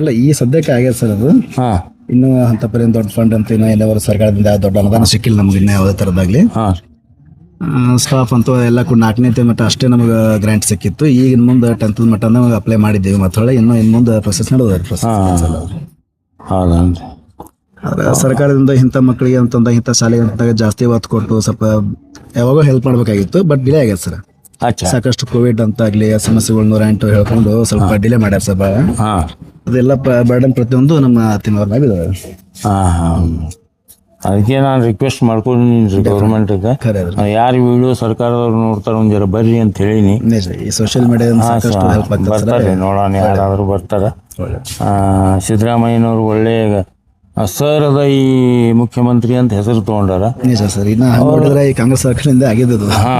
ಇಲ್ಲ ಈ ಸದ್ಯಕ್ಕೆ ಆಗ್ಯದ ಸರ್ ಅದು. ಹಾಂ. ಇನ್ನೂ ಹಂತ ಪರ್ಯಂತ ದೊಡ್ಡ ಫಂಡ್ ಅಂತ ಇನ್ನೂ ಎಲ್ಲವರು ಸರ್ಕಾರದಿಂದ ದೊಡ್ಡ ಅನುದಾನ ಸಿಕ್ಕಿಲ್ಲ ನಮ್ಗೆ ಇನ್ನೂ ಯಾವುದೇ ಥರದಾಗಲಿ ಹಾ. ಸ್ಟಾಫ್ ಅಂತೂ ಎಲ್ಲ ಕೂಡ ನಾಲ್ಕನೇ ಮಟ್ಟ ಅಷ್ಟೇ ನಮಗೆ ಗ್ರಾಂಟ್ ಸಿಕ್ಕಿತ್ತು. ಈಗ ಇನ್ನು ಮುಂದೆ ಟೆಂತ್ ಮಟ್ಟ ನಮಗೆ ಅಪ್ಲೈ ಮಾಡಿದ್ದೀವಿ ಮತ್ತೆ ಹೊಳೆ ಇನ್ನೂ ಇನ್ನು ಮುಂದೆ ಪ್ರೊಸೆಸ್ ನಡೆದ ಪ್ರೊಸೆಸ್ ಹೌದನ್ರಿ. ಆದ್ರೆ ಸರ್ಕಾರದಿಂದ ಇಂಥ ಮಕ್ಕಳಿಗೆ ಅಂತಂದ ಇಂಥ ಶಾಲೆಗೆ ಅಂತ ಜಾಸ್ತಿ ಒತ್ತು ಕೊಟ್ಟು ಸ್ವಲ್ಪ ಯಾವಾಗೋ ಹೆಲ್ಪ್ ಮಾಡಬೇಕಾಗಿತ್ತು ಬಟ್ ಡಿಲೇ ಆಗ್ಯದ ಸರ್ ಅಚ್ಚಾ. ಸಾಕಷ್ಟು ಕೋವಿಡ್ ಅಂತ ಆಗಲಿ ಸಮಸ್ಯೆಗಳು ನೂರ ಎಂಟು ಹೇಳ್ಕೊಂಡು ಸ್ವಲ್ಪ ಡಿಲೇ ಮಾಡ್ಯಾರ ಸರ್ ಭಾಳ ಹಾ. ಅದೆಲ್ಲ ಬರ್ಡನ್ ಪ್ರತಿಯೊಂದು ನಮ್ಮ ತಿನ್ನೋರ್ ಮ್ಯಾಗ ಇದಾವೆ ಹಾ ಹಾ. ಅದಕ್ಕೆ ನಾನು ರಿಕ್ವೆಸ್ಟ್ ಮಾಡ್ಕೊಂಡು ಗೌರ್ಮೆಂಟಿಗೆ ಖರೆ ಅದ್ರಿ ಯಾರು ವಿಡಿಯೋ ಸರ್ಕಾರದವ್ರು ನೋಡ್ತಾರೆ ಒಂದ್ ಜರ ಬರ್ರಿ ಅಂತ ಹೇಳಿನಿ. ನಿಜ ಈ ಸೋಷಿಯಲ್ ಮೀಡಿಯಾ ಸಾಕಷ್ಟು ಹೆಲ್ಪ್ ಆಗ್ತದೆ ಬರ್ತಾರೆ ನೋಡೋಣ ಯಾರಾದರೂ ಬರ್ತಾರೆ. ಆ, ಸಿದ್ದರಾಮಯ್ಯನವ್ರು ಒಳ್ಳೆ ಸರ್ ಅದ ಈ ಮುಖ್ಯಮಂತ್ರಿ ಅಂತ ಹೆಸರು ತಗೊಂಡಾರ. ನಿಜ ಸರ್ ಇನ್ನ ಹಂಗ್ ನೋಡಿದ್ರೆ ಈ ಕಾಂಗ್ರೆಸ್ ಸರ್ಕಾರದಿಂದ ಆಗಿದ್ದು ಹಾ.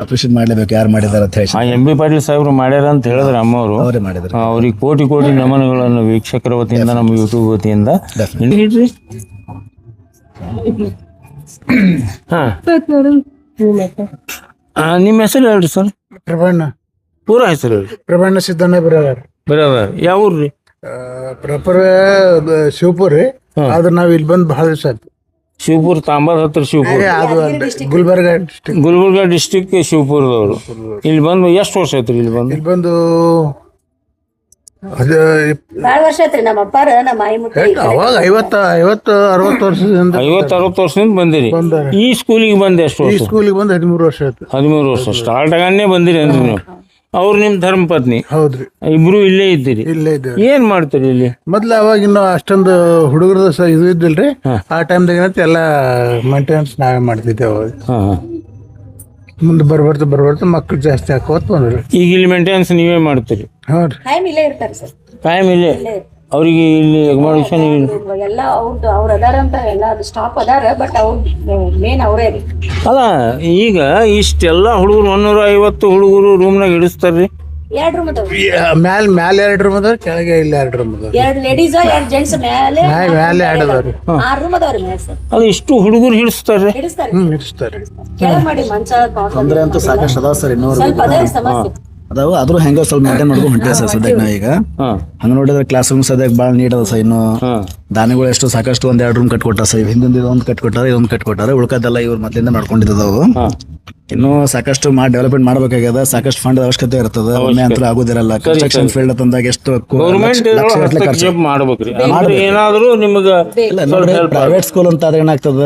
ಅಪ್ರಿಷಿಯೇಟ್ ಮಾಡ್ಲೇಬೇಕು. ಯಾರು ಮಾಡಿದಾರ ಅಂತ ಹೇಳಿ. ಆ ಎಂ ಬಿ ಪಾಟೀಲ್ ಸಾಹೇಬ್ರು ಮಾಡ್ಯಾರ ಅಂತ ಹೇಳಿದ್ರೆ ಅಮ್ಮವರು. ಅವರೇ ಮಾಡಿದ್ರು. ಅವ್ರಿಗೆ ಕೋಟಿ ಕೋಟಿ ನಮನಗಳನ್ನು ವೀಕ್ಷಕರ ವತಿಯಿಂದ ನಮ್ಮ ಯೂಟ್ಯೂಬ್ ವತಿಯಿಂದ. ಇಡ್ರಿ ಹಾ. ಆ, ನಿಮ್ಮ ಹೆಸರು ಹೇಳ್ರಿ ಸರ್ ಪ್ರಭಣ್ಣ. ಪೂರ ಹೆಸರು ಹೇಳ್ರಿ. ಪ್ರಭಣ್ಣ ಸಿದ್ದಣ್ಣ ಬರೋದಾರ. ಬರೋದ ಯಾವ ಊರು ರೀ ಪ್ರಾಪರ್ ಶಿವಪುರ ರೀ. ಆದ್ರೆ ನಾವ್ ಇಲ್ಲಿ ಬಂದ್ ಬಹಳ ದಿವಸ ಆಯ್ತು. ಶಿವಪುರ ತಾಂಬಾದ ಹತ್ರ ಶಿವಪುರ. ಅದು ಅಲ್ರಿ ಗುಲ್ಬರ್ಗ ಡಿಸ್ಟಿಕ್ ಗುಲ್ಬರ್ಗ ಡಿಸ್ಟಿಕ್ ಶಿವಪುರದವರು. ಇಲ್ಲಿ ಬಂದು ಎಷ್ಟು ವರ್ಷ ಆಯ್ತು ಇಲ್ಲಿ ಬಂದು? ಇಲ್ಲಿ ಬಂದು ಅದು ವರ್ಷ ಆಯ್ತ್ರಿ ನಮ್ಮ ಅಪ್ಪಾರ ನಮ್ಮ ಆಯಿ ಮುಟ್ಟಿ ಅವಾಗ ಐವತ್ತ ಐವತ್ತು ಅರವತ್ತು ವರ್ಷದಿಂದ ಐವತ್ತು ಅರವತ್ತು ವರ್ಷದಿಂದ ಬಂದಿರಿ. ಬಂದಾರೆ. ಈ ಸ್ಕೂಲಿಗೆ ಬಂದ ಎಷ್ಟು ಈ ವರ್ಷ? ಸ್ಕೂಲಿಗೆ ಬಂದು ಹದಿಮೂರು ವರ್ಷ ಆಯ್ತು. ಹದಿಮೂರು ವರ್ಷ. ಸ್ಟಾರ್ಟ್ ಆಗನ್ನೇ ಬಂದಿರಿ ಅಂದ್ರೆ ನೀವು. ಅವ್ರು ನಿಮ್ಮ ಧರ್ಮಪತ್ನಿ ಹೌದ್ರಿ. ಇಬ್ರು ಇಲ್ಲೇ ಇದ್ದೀರಿ. ಇಲ್ಲೇ ಇದ್ದೇವೆ. ಏನ್ ಮಾಡ್ತೀರಿ ಇಲ್ಲಿ? ಮೊದ್ಲು ಅವಾಗ ಇನ್ನು ಅಷ್ಟೊಂದು ಹುಡುಗರದ ಸ ಇದು ಇದ್ದಿಲ್ರಿ. ಆ ಟೈಮ್ದಾಗ ಏನಂತ ಎಲ್ಲ ಮೇಂಟೆನೆನ್ಸ್ ನಾವೇ ಮಾಡ್ತಿದ್ದೆ ಅವಾಗ. ಹಾ ಹಾ. ಮುಂದೆ ಬರ್ಬರ್ತ ಬರ್ಬರ್ತ ಮಕ್ಕಳು ಜಾಸ್ತಿ ಹಾಕೋತ್ ಬಂದ್ರಿ ಈಗ ಇಲ್ಲಿ ಮೇಂಟೆನೆನ್ಸ್ ನೀವೇ ಮಾಡ್ತೀರಿ. ಹ್ಞೂ ರೀ ಟೈಮ್ ಇಲ್ಲೇ ಇರ್ತಾರೆ ಸರ್. ಟೈಮ್ ಇಲ್ಲೇ. ಅವರಿಗೆ ಇಲ್ಲಿ ಎಗ್ಮಾಡಿಷನ್ ಎಲ್ಲ ಅವ್ರದ್ದು ಅವ್ರು ಅದಾರ ಅಂತ ಎಲ್ಲ ಅದು ಸ್ಟಾಪ್ ಅದಾರ ಬಟ್ ಅವ್ರು ಮೇನ್ ಅವರೇ ರೀ. ಅಲ್ಲ ಈಗ ಇಷ್ಟೆಲ್ಲ ಹುಡುಗರು ಒಂದೂರ ಐವತ್ತು ಹುಡುಗರು ರೂಮ್ನಾಗ ಇಡಿಸ್ತಾರ್ರಿ? ಎರಡು ರೂಮ್ ಅದಾವ. ಮ್ಯಾಲ್ ಮ್ಯಾಲ್ ಎರಡು ರೂಮ್ ಅದಾವ ಕೆಳಗೆ ಇಲ್ಲ ಎರಡು ರೂಮ್ ಅದಾವ ಎರಡು ಲೇಡೀಸ್ ಎರಡ್ ಜೆಂಟ್ಸ್ ಮೇಲೆ ಮ್ಯಾಲ್ ಮ್ಯಾಲೆ ಎರಡು ಆರ್ ರೂಮ್ ಅದಾವ್ರಿ ಮೇಲೆ ಸರ್. ಅದು ಇಷ್ಟು ಹುಡುಗರು ಹಿಡಿಸ್ತಾರೆ ಹಿಡಿಸ್ತಾರೆ. ಹ್ಮ್ ಇಡಿಸ್ತಾರೆ ಕೆಳಗ್ ಮಾಡಿ ಮಂಚ ತೊಂದರೆ ಅಂತೂ ಸಾಕಷ್ಟು ಅದಾವ ಸರ್ ಇನ್ನೂರು ಸ್ವಲ್ಪ ಅದೇ ಸಮಸ್ಯೆ. ಅದಾವ ಆದ್ರೂ ಹೆಂಗ ಸ್ವಲ್ಪ ಮೇಂಟೈನ್ ಮಾಡ್ಕೊಂಡು ಹೊಂಟೆ ಸರ್ ಸದ್ಯಕ್ಕೆ ನಾ ಈಗ ಹಂಗ ನೋಡಿದ್ರೆ ಕ್ಲಾಸ್ ರೂಮ್ ಸದ್ಯಕ್ಕೆ ಭಾಳ ನೀಟ್ ಅದ ಸರ್ ಇನ್ನು. ಹಾ. ದಾನಿಗಳು ಎಷ್ಟು ಸಾಕಷ್ಟು ಒಂದ್ ಎರಡು ರೂಮ್ ಕಟ್ಕೊಟ್ಟಾರ ಸರ್. ಹಿಂದಿಂದ ಇದೊಂದು ಕಟ್ಕೊಟ್ಟಾರ ಇದೊಂದು ಕಟ್ಕೊಟ್ಟಾರ ಉಳ್ಕದೆಲ್ಲ ಇವ್ರು ಮೊದಲಿಂದ ಮಾಡ್ಕೊಂಡಿದ್ದವು ಹಾ. ಇನ್ನು ಸಾಕಷ್ಟು ಮಾಡಿ ಡೆವಲಪ್ಮೆಂಟ್ ಮಾಡ್ಬೇಕಾಗ್ಯದ ಸಾಕಷ್ಟು ಫಂಡ್ ಅವಶ್ಯಕತೆ ಇರ್ತದ ಒಮ್ಮೆ ಅಂತ ಆಗೋದಿರಲ್ಲ. ಕನ್ಸ್ಟ್ರಕ್ಷನ್ ಫೀಲ್ಡ್ ತಂದಾಗ ಎಷ್ಟು ಪ್ರೈವೇಟ್ ಸ್ಕೂಲ್ ಅಂತ ಆದ್ರೆ ಏನಾಗ್ತದ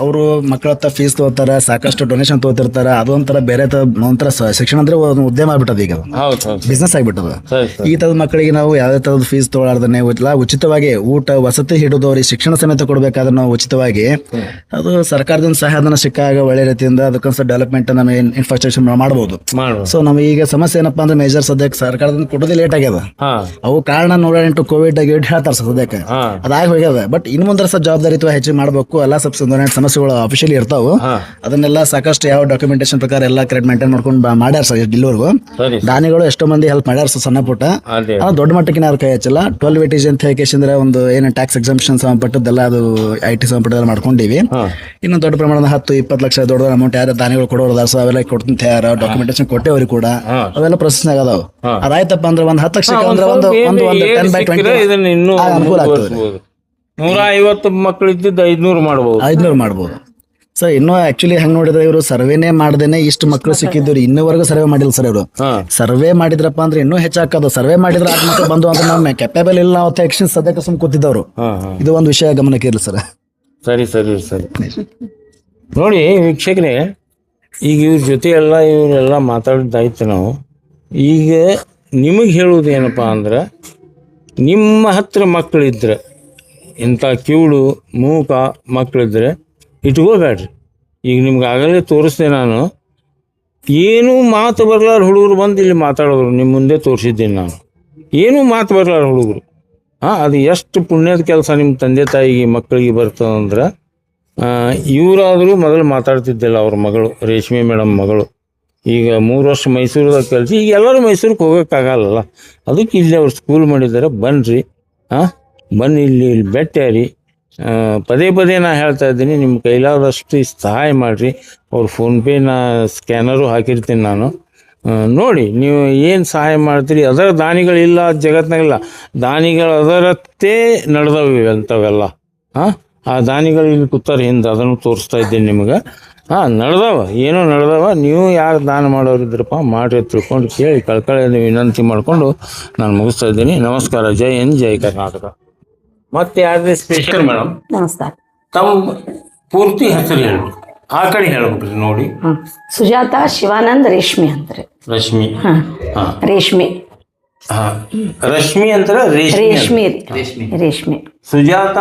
ಅವರು ಮಕ್ಕಳ ಹತ್ರ ಫೀಸ್ ತಗೋತಾರ ಸಾಕಷ್ಟು ಡೊನೇಷನ್ ತಗೋತಿರ್ತಾರ ಅದೊಂಥರ ಬೇರೆ ಒಂಥರ ಶಿಕ್ಷಣ ಅಂದ್ರೆ ಒಂದು ಉದ್ಯಮ ಆಗ್ಬಿಟ್ಟದ ಈಗ. ಹೌದು ಹೌದು ಬಿಸ್ನೆಸ್ ಆಗ್ಬಿಟ್ಟದ. ಈ ತರದ ಮಕ್ಕಳಿಗೆ ನಾವು ಯಾವ್ದೇ ತರದ ಫೀಸ್ ತಗೊಳ್ಳಾರ್ದನೆ ಉಚಿತವಾಗಿ ಊಟ ವಸತಿ ಹಿಡಿದು ಅವ್ರಿಗೆ ಶಿಕ್ಷಣ ಸಮೇತ ಕೊಡ್ಬೇಕಾದ್ರೆ ನಾವು ಉಚಿತವಾಗಿ ಅದು ಸರ್ಕಾರದಿಂದ ಸಹಾಯಧನ ಸಿಕ್ಕಾಗ ಒಳ್ಳೆ ರೀತಿಯಿಂದ ಅದಕ್ಕೊಂದು ಡೆವಲಪ್ಮೆಂಟ್ ನಮ್ಮ ಇನ್ಫ್ರಾಸ್ಟ್ರಕ್ಚರ್ ಮಾಡಬಹುದು ಸೊ ನಮಗೆ ಈಗ ಸಮಸ್ಯೆ ಏನಪ್ಪಾ ಅಂದ್ರೆ ಮೇಜರ್ ಸದ್ಯಕ್ಕೆ ಸರ್ಕಾರದಿಂದ ಕೊಡೋದೇ ಲೇಟ್ ಆಗ್ಯದ. ಅವು ಕಾರಣ ನೂರ ಎಂಟು ಕೋವಿಡ್ ಗಿವಿಡ್ ಹೇಳ್ತಾರ ಸದ್ಯಕ್ಕೆ. ಅದಾಗಿ ಹೋಗ್ಯದ. ಬಟ್ ಇನ್ ಮುಂದೆ ಸ್ವಲ್ಪ ಜವಾಬ್ದಾರಿ ಹೆಚ್ಚು ಮಾಡಬೇಕು. ಎಲ್ಲ ಸ್ವಲ್ಪ ಸಮಸ್ಯೆಗಳು ಅಫಿಷಿಯಲಿ ಇರ್ತಾವ. ಅದನ್ನೆಲ್ಲ ಸಾಕಷ್ಟು ಯಾವ ಡಾಕ್ಯುಮೆಂಟೇಶನ್ ಪ್ರಕಾರ ಎಲ್ಲ ಕರೆಕ್ಟ್ ಮೇಂಟೈನ್ ಮಾಡ್ಕೊಂಡು ಮಾಡ್ಯಾರ ಸರ್ ಇಲ್ಲಿವರೆಗೂ ದಾನಿಗಳು ಎಷ್ಟೋ ಮಂದಿ ಹೆಲ್ಪ್ ಮಾಡ್ಯಾರ ಸರ್ ಸಣ್ಣ ಪುಟ್ಟ. ದೊಡ್ಡ ಮಟ್ಟಕ್ಕೆ ಯಾರು ಕೈ ಹಚ್ಚಲ್ಲ. ಟ್ವೆಲ್ ವೇಟೇಜ್ ಅಂತ ಹೇಳಿ ಒಂದು ಏನು ಟ್ಯಾಕ್ಸ್ ಎಕ್ಸಾಮಿಷನ್ ಸಂಬಂಧಪಟ್ಟದ್ದೆಲ್ಲ ಅದು ಐ ಟಿ ಸಂಬಂಧಪಟ್ಟದೆಲ್ಲ ಮಾಡ್ಕೊಂಡಿವಿ. ಇನ್ನೊಂದು ಇನ್ನು ದೊಡ್ಡ ಪ್ರಮಾಣದ ಹತ್ತು ಇಪ್ಪತ್ತು ಲಕ್ಷ ದೊಡ್ಡ ಅಮೌಂಟ್ ಯಾರು ದಾನಿಗಳು ಕೊಡೋರು ದಾಸ ಅವೆಲ್ಲ ಕೊಡ್ತೀನಿ ತಯಾರ ಡಾಕ್ಯುಮೆಂಟೇಶನ್ ಕೊಟ್ಟೇವ್ರಿ ಕೂಡ. ಅವೆಲ್ಲ ಪ್ರೊಸೆಸ್ ಹಾ. ಅದಾಯ್ತಪ್ಪ ಅಂದ್ರೆ ಒಂದ್ ಹತ್ತು ಲಕ್ಷ ಅಂದ್ರೆ ಒಂದು ಒಂದು ಒಂದು ಟೆನ್ ಬೈ ಟ್ವೆಂಟಿ ಅನುಕೂಲ ಆಗ್ತದೆ. ನೂರ ಐವತ್ತು ಮಕ್ಕಳು ಇದ್ದಿದ್ದು ಐದ್ನೂರು ಮಾಡ್ಬೋದು. ಐದ್ನೂರು ಮಾಡ್ಬೋದು. ಸರ್ ಇನ್ನೂ ಆಕ್ಚುಲಿ ಹೆಂಗ್ ನೋಡಿದ್ರೆ ಇವರು ಸರ್ವೇನೇ ಮಾಡ್ದೇನೆ ಇಷ್ಟು ಮಕ್ಕಳು ಸಿಕ್ಕಿದ್ರು ಇನ್ನೂವರೆಗೂ ಸರ್ವೆ ಮಾಡಿಲ್ಲ ಸರ್ ಇವರು. ಸರ್ವೆ ಮಾಡಿದ್ರಪ್ಪ ಅಂದ್ರೆ ಇನ್ನೂ ಹೆಚ್ಚಾಕೋದು ಸರ್ವೆ ಮಾಡಿದ್ರೆ ಆ ಮಕ್ಕಳು ಬಂದು ಅಂದ್ರೆ ನಮ್ಮ ಕೆಪೇಬಲ್ ಇಲ್ಲ ನಾವು ಎಕ್ಷನ್ ಸದ್ಯಕ್ಕೆ ಸುಮ್ ಕೂತಿದ್ದವರು. ಇದು ಒಂದು ವಿಷಯ ಗಮನಕ್ಕೆ ಇರಲಿ ಸರ್. ಸರಿ ಸರಿ ಸರಿ. ನೋಡಿ ವೀಕ್ಷಕರೇ ಈಗ ಇವ್ರ ಜೊತೆ ಎಲ್ಲ ಇವರೆಲ್ಲ ಮಾತಾಡಿದ್ದಾಯ್ತು ನಾವು. ಈಗ ನಿಮಗೆ ಹೇಳುವುದೇನಪ್ಪ ಅಂದ್ರೆ, ನಿಮ್ಮ ಹತ್ರ ಮಕ್ಕಳಿದ್ರೆ ಇಂಥ ಕಿವುಡು, ಮೂಕ ಮಕ್ಕಳಿದ್ರೆ ಇಟ್ಕೋಬೇಡ್ರಿ. ಈಗ ನಿಮ್ಗೆ ಆಗಲೇ ತೋರಿಸ್ದೆ ನಾನು, ಏನೂ ಮಾತು ಬರಲಾರ ಹುಡುಗರು ಬಂದು ಇಲ್ಲಿ ಮಾತಾಡೋರು ನಿಮ್ಮ ಮುಂದೆ ತೋರಿಸಿದ್ದೀನಿ ನಾನು. ಏನೂ ಮಾತು ಬರಲಾರ ಹುಡುಗರು. ಹಾಂ, ಅದು ಎಷ್ಟು ಪುಣ್ಯದ ಕೆಲಸ ನಿಮ್ಮ ತಂದೆ ತಾಯಿಗೆ ಮಕ್ಕಳಿಗೆ ಬರ್ತದಂದ್ರೆ ಇವರಾದರೂ ಮೊದಲು ಮಾತಾಡ್ತಿದ್ದಿಲ್ಲ ಅವ್ರ ಮಗಳು ರೇಷ್ಮೆ ಮೇಡಮ್ ಮಗಳು. ಈಗ ಮೂರು ವರ್ಷ ಮೈಸೂರದಾಗ ಕಲಿಸಿ ಈಗ ಎಲ್ಲರೂ ಮೈಸೂರಿಗೆ ಹೋಗೋಕ್ಕಾಗಲ್ಲ ಅದಕ್ಕೆ ಇಲ್ಲಿ ಅವ್ರು ಸ್ಕೂಲ್ ಮಾಡಿದ್ದಾರೆ ಬನ್ನಿರಿ ಹಾಂ ಬನ್ನಿ ಇಲ್ಲಿ ಇಲ್ಲಿ ಆ, ಪದೇ ಪದೇ ನಾ ಹೇಳ್ತಾ ಇದ್ದೀನಿ ನಿಮ್ಮ ಕೈಲಾದಷ್ಟು ಸಹಾಯ ಮಾಡಿರಿ. ಅವ್ರ ಫೋನ್ಪೇನ ಸ್ಕ್ಯಾನರು ಹಾಕಿರ್ತೀನಿ ನಾನು. ನೋಡಿ ನೀವು ಏನು ಸಹಾಯ ಮಾಡ್ತೀರಿ? ಅದರ ದಾನಿಗಳಿಲ್ಲ ಜಗತ್ತಿನಾಗಿಲ್ಲ ದಾನಿಗಳು ಅದರತ್ತೇ ನಡೆದವು ಅಂಥವೆಲ್ಲ ಹಾಂ ಆ ದಾನಿಗಳು ಇಲ್ಲಿ ಕೂತಾರ ಹಿಂದೆ ಅದನ್ನು ತೋರಿಸ್ತಾ ಇದ್ದೀನಿ ನಿಮಗೆ. ಹಾಂ ನಡೆದವ ಏನೋ ನಡೆದವ ನೀವು ಯಾರು ದಾನ ಮಾಡೋರಿದ್ರಪ್ಪ ಮಾಡಿ ತಿಳ್ಕೊಂಡು ಕೇಳಿ ಕಳ್ಕಳೆ ವಿನಂತಿ ಮಾಡಿಕೊಂಡು ನಾನು ಮುಗಿಸ್ತಾ ಇದ್ದೀನಿ. ನಮಸ್ಕಾರ ಜೈ ಎನ್ ಜೈ ಕರ್ನಾಟಕ. ಮತ್ತೆ ಯಾರದೇ ಸ್ಪೆಷಲ್ ಮೇಡಮ್. ನಮಸ್ಕಾರ. ತಮ್ಮ ಪೂರ್ತಿ ಹೆಸರು ಹೇಳಿ ಆ ಕಡೆ ಹೇಳ್ಬೇಕ್ರಿ ನೋಡಿ. ಸುಜಾತ ಶಿವಾನಂದ್ ರೇಷ್ಮಿ ಅಂದ್ರೆ ರಶ್ಮಿ. ಹಾ ಹಾ. ರೇಷ್ಮೆ. ಹಾ ರಶ್ಮಿ ಅಂತ ರೇಷ್ಮಿ ರೇಷ್ಮಿ. ರೇಷ್ಮೆ. ಸುಜಾತ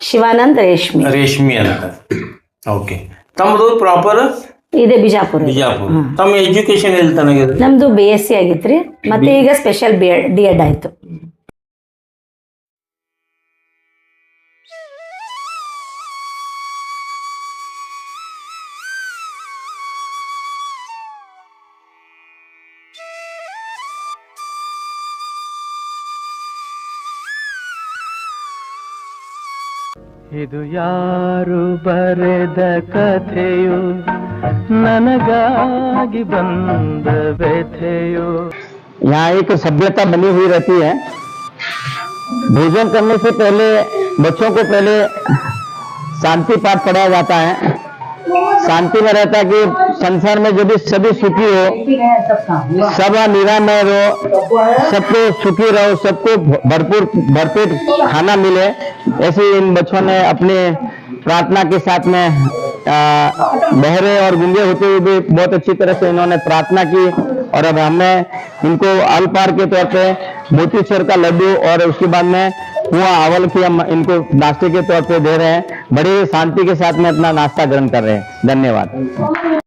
ಶಿವಾನಂದ್ ರೇಷ್ಮಿ. ರೇಷ್ಮಿ ಅಂತ. ಓಕೆ ತಮ್ಮದು ಪ್ರಾಪರ್ ಇದೆ ಬಿಜಾಪುರ. ಬಿಜಾಪುರ. ತಮ್ಮ ಎಜುಕೇಶನ್ ಎಲ್ಲಿ ತನಗಿದೆ ನಮ್ದು ಬಿ ಎಸ್ ಸಿ ಆಗಿತ್ರಿ. ಮತ್ತೆ ಈಗ special B Ed D Ed ಆಯ್ತು. ಇದು ಯಾರು ಬರೆದ ಕಥೆಯು ನನಗಾಗಿ ಬಂದ ವ್ಯಥೆಯು यहाँ एक सभ्यता बनी हुई रहती है भोजन करने से पहले बच्चों को पहले शांति पाठ पढ़ाया जाता है शांति में रहता कि संसार में जो भी सभी सुखी हो सब निरामय रहो, सबको सुखी रहो, सबको भरपूर, भरपेट खाना मिले। ऐसे इन बच्चों ने अपने प्रार्थना के साथ में बहरे और गूँगे होते हुए भी बहुत अच्छी तरह से इन्होंने प्रार्थना की। और अब हमने इनको अल्पार के तौर पे मोतीचूर का लड्डू और उसके बाद में कुआ अवल की हम इनको नाश्ते के तौर पे दे रहे हैं। बड़े शांति के साथ में अपना नाश्ता ग्रहण कर रहे हैं। धन्यवाद।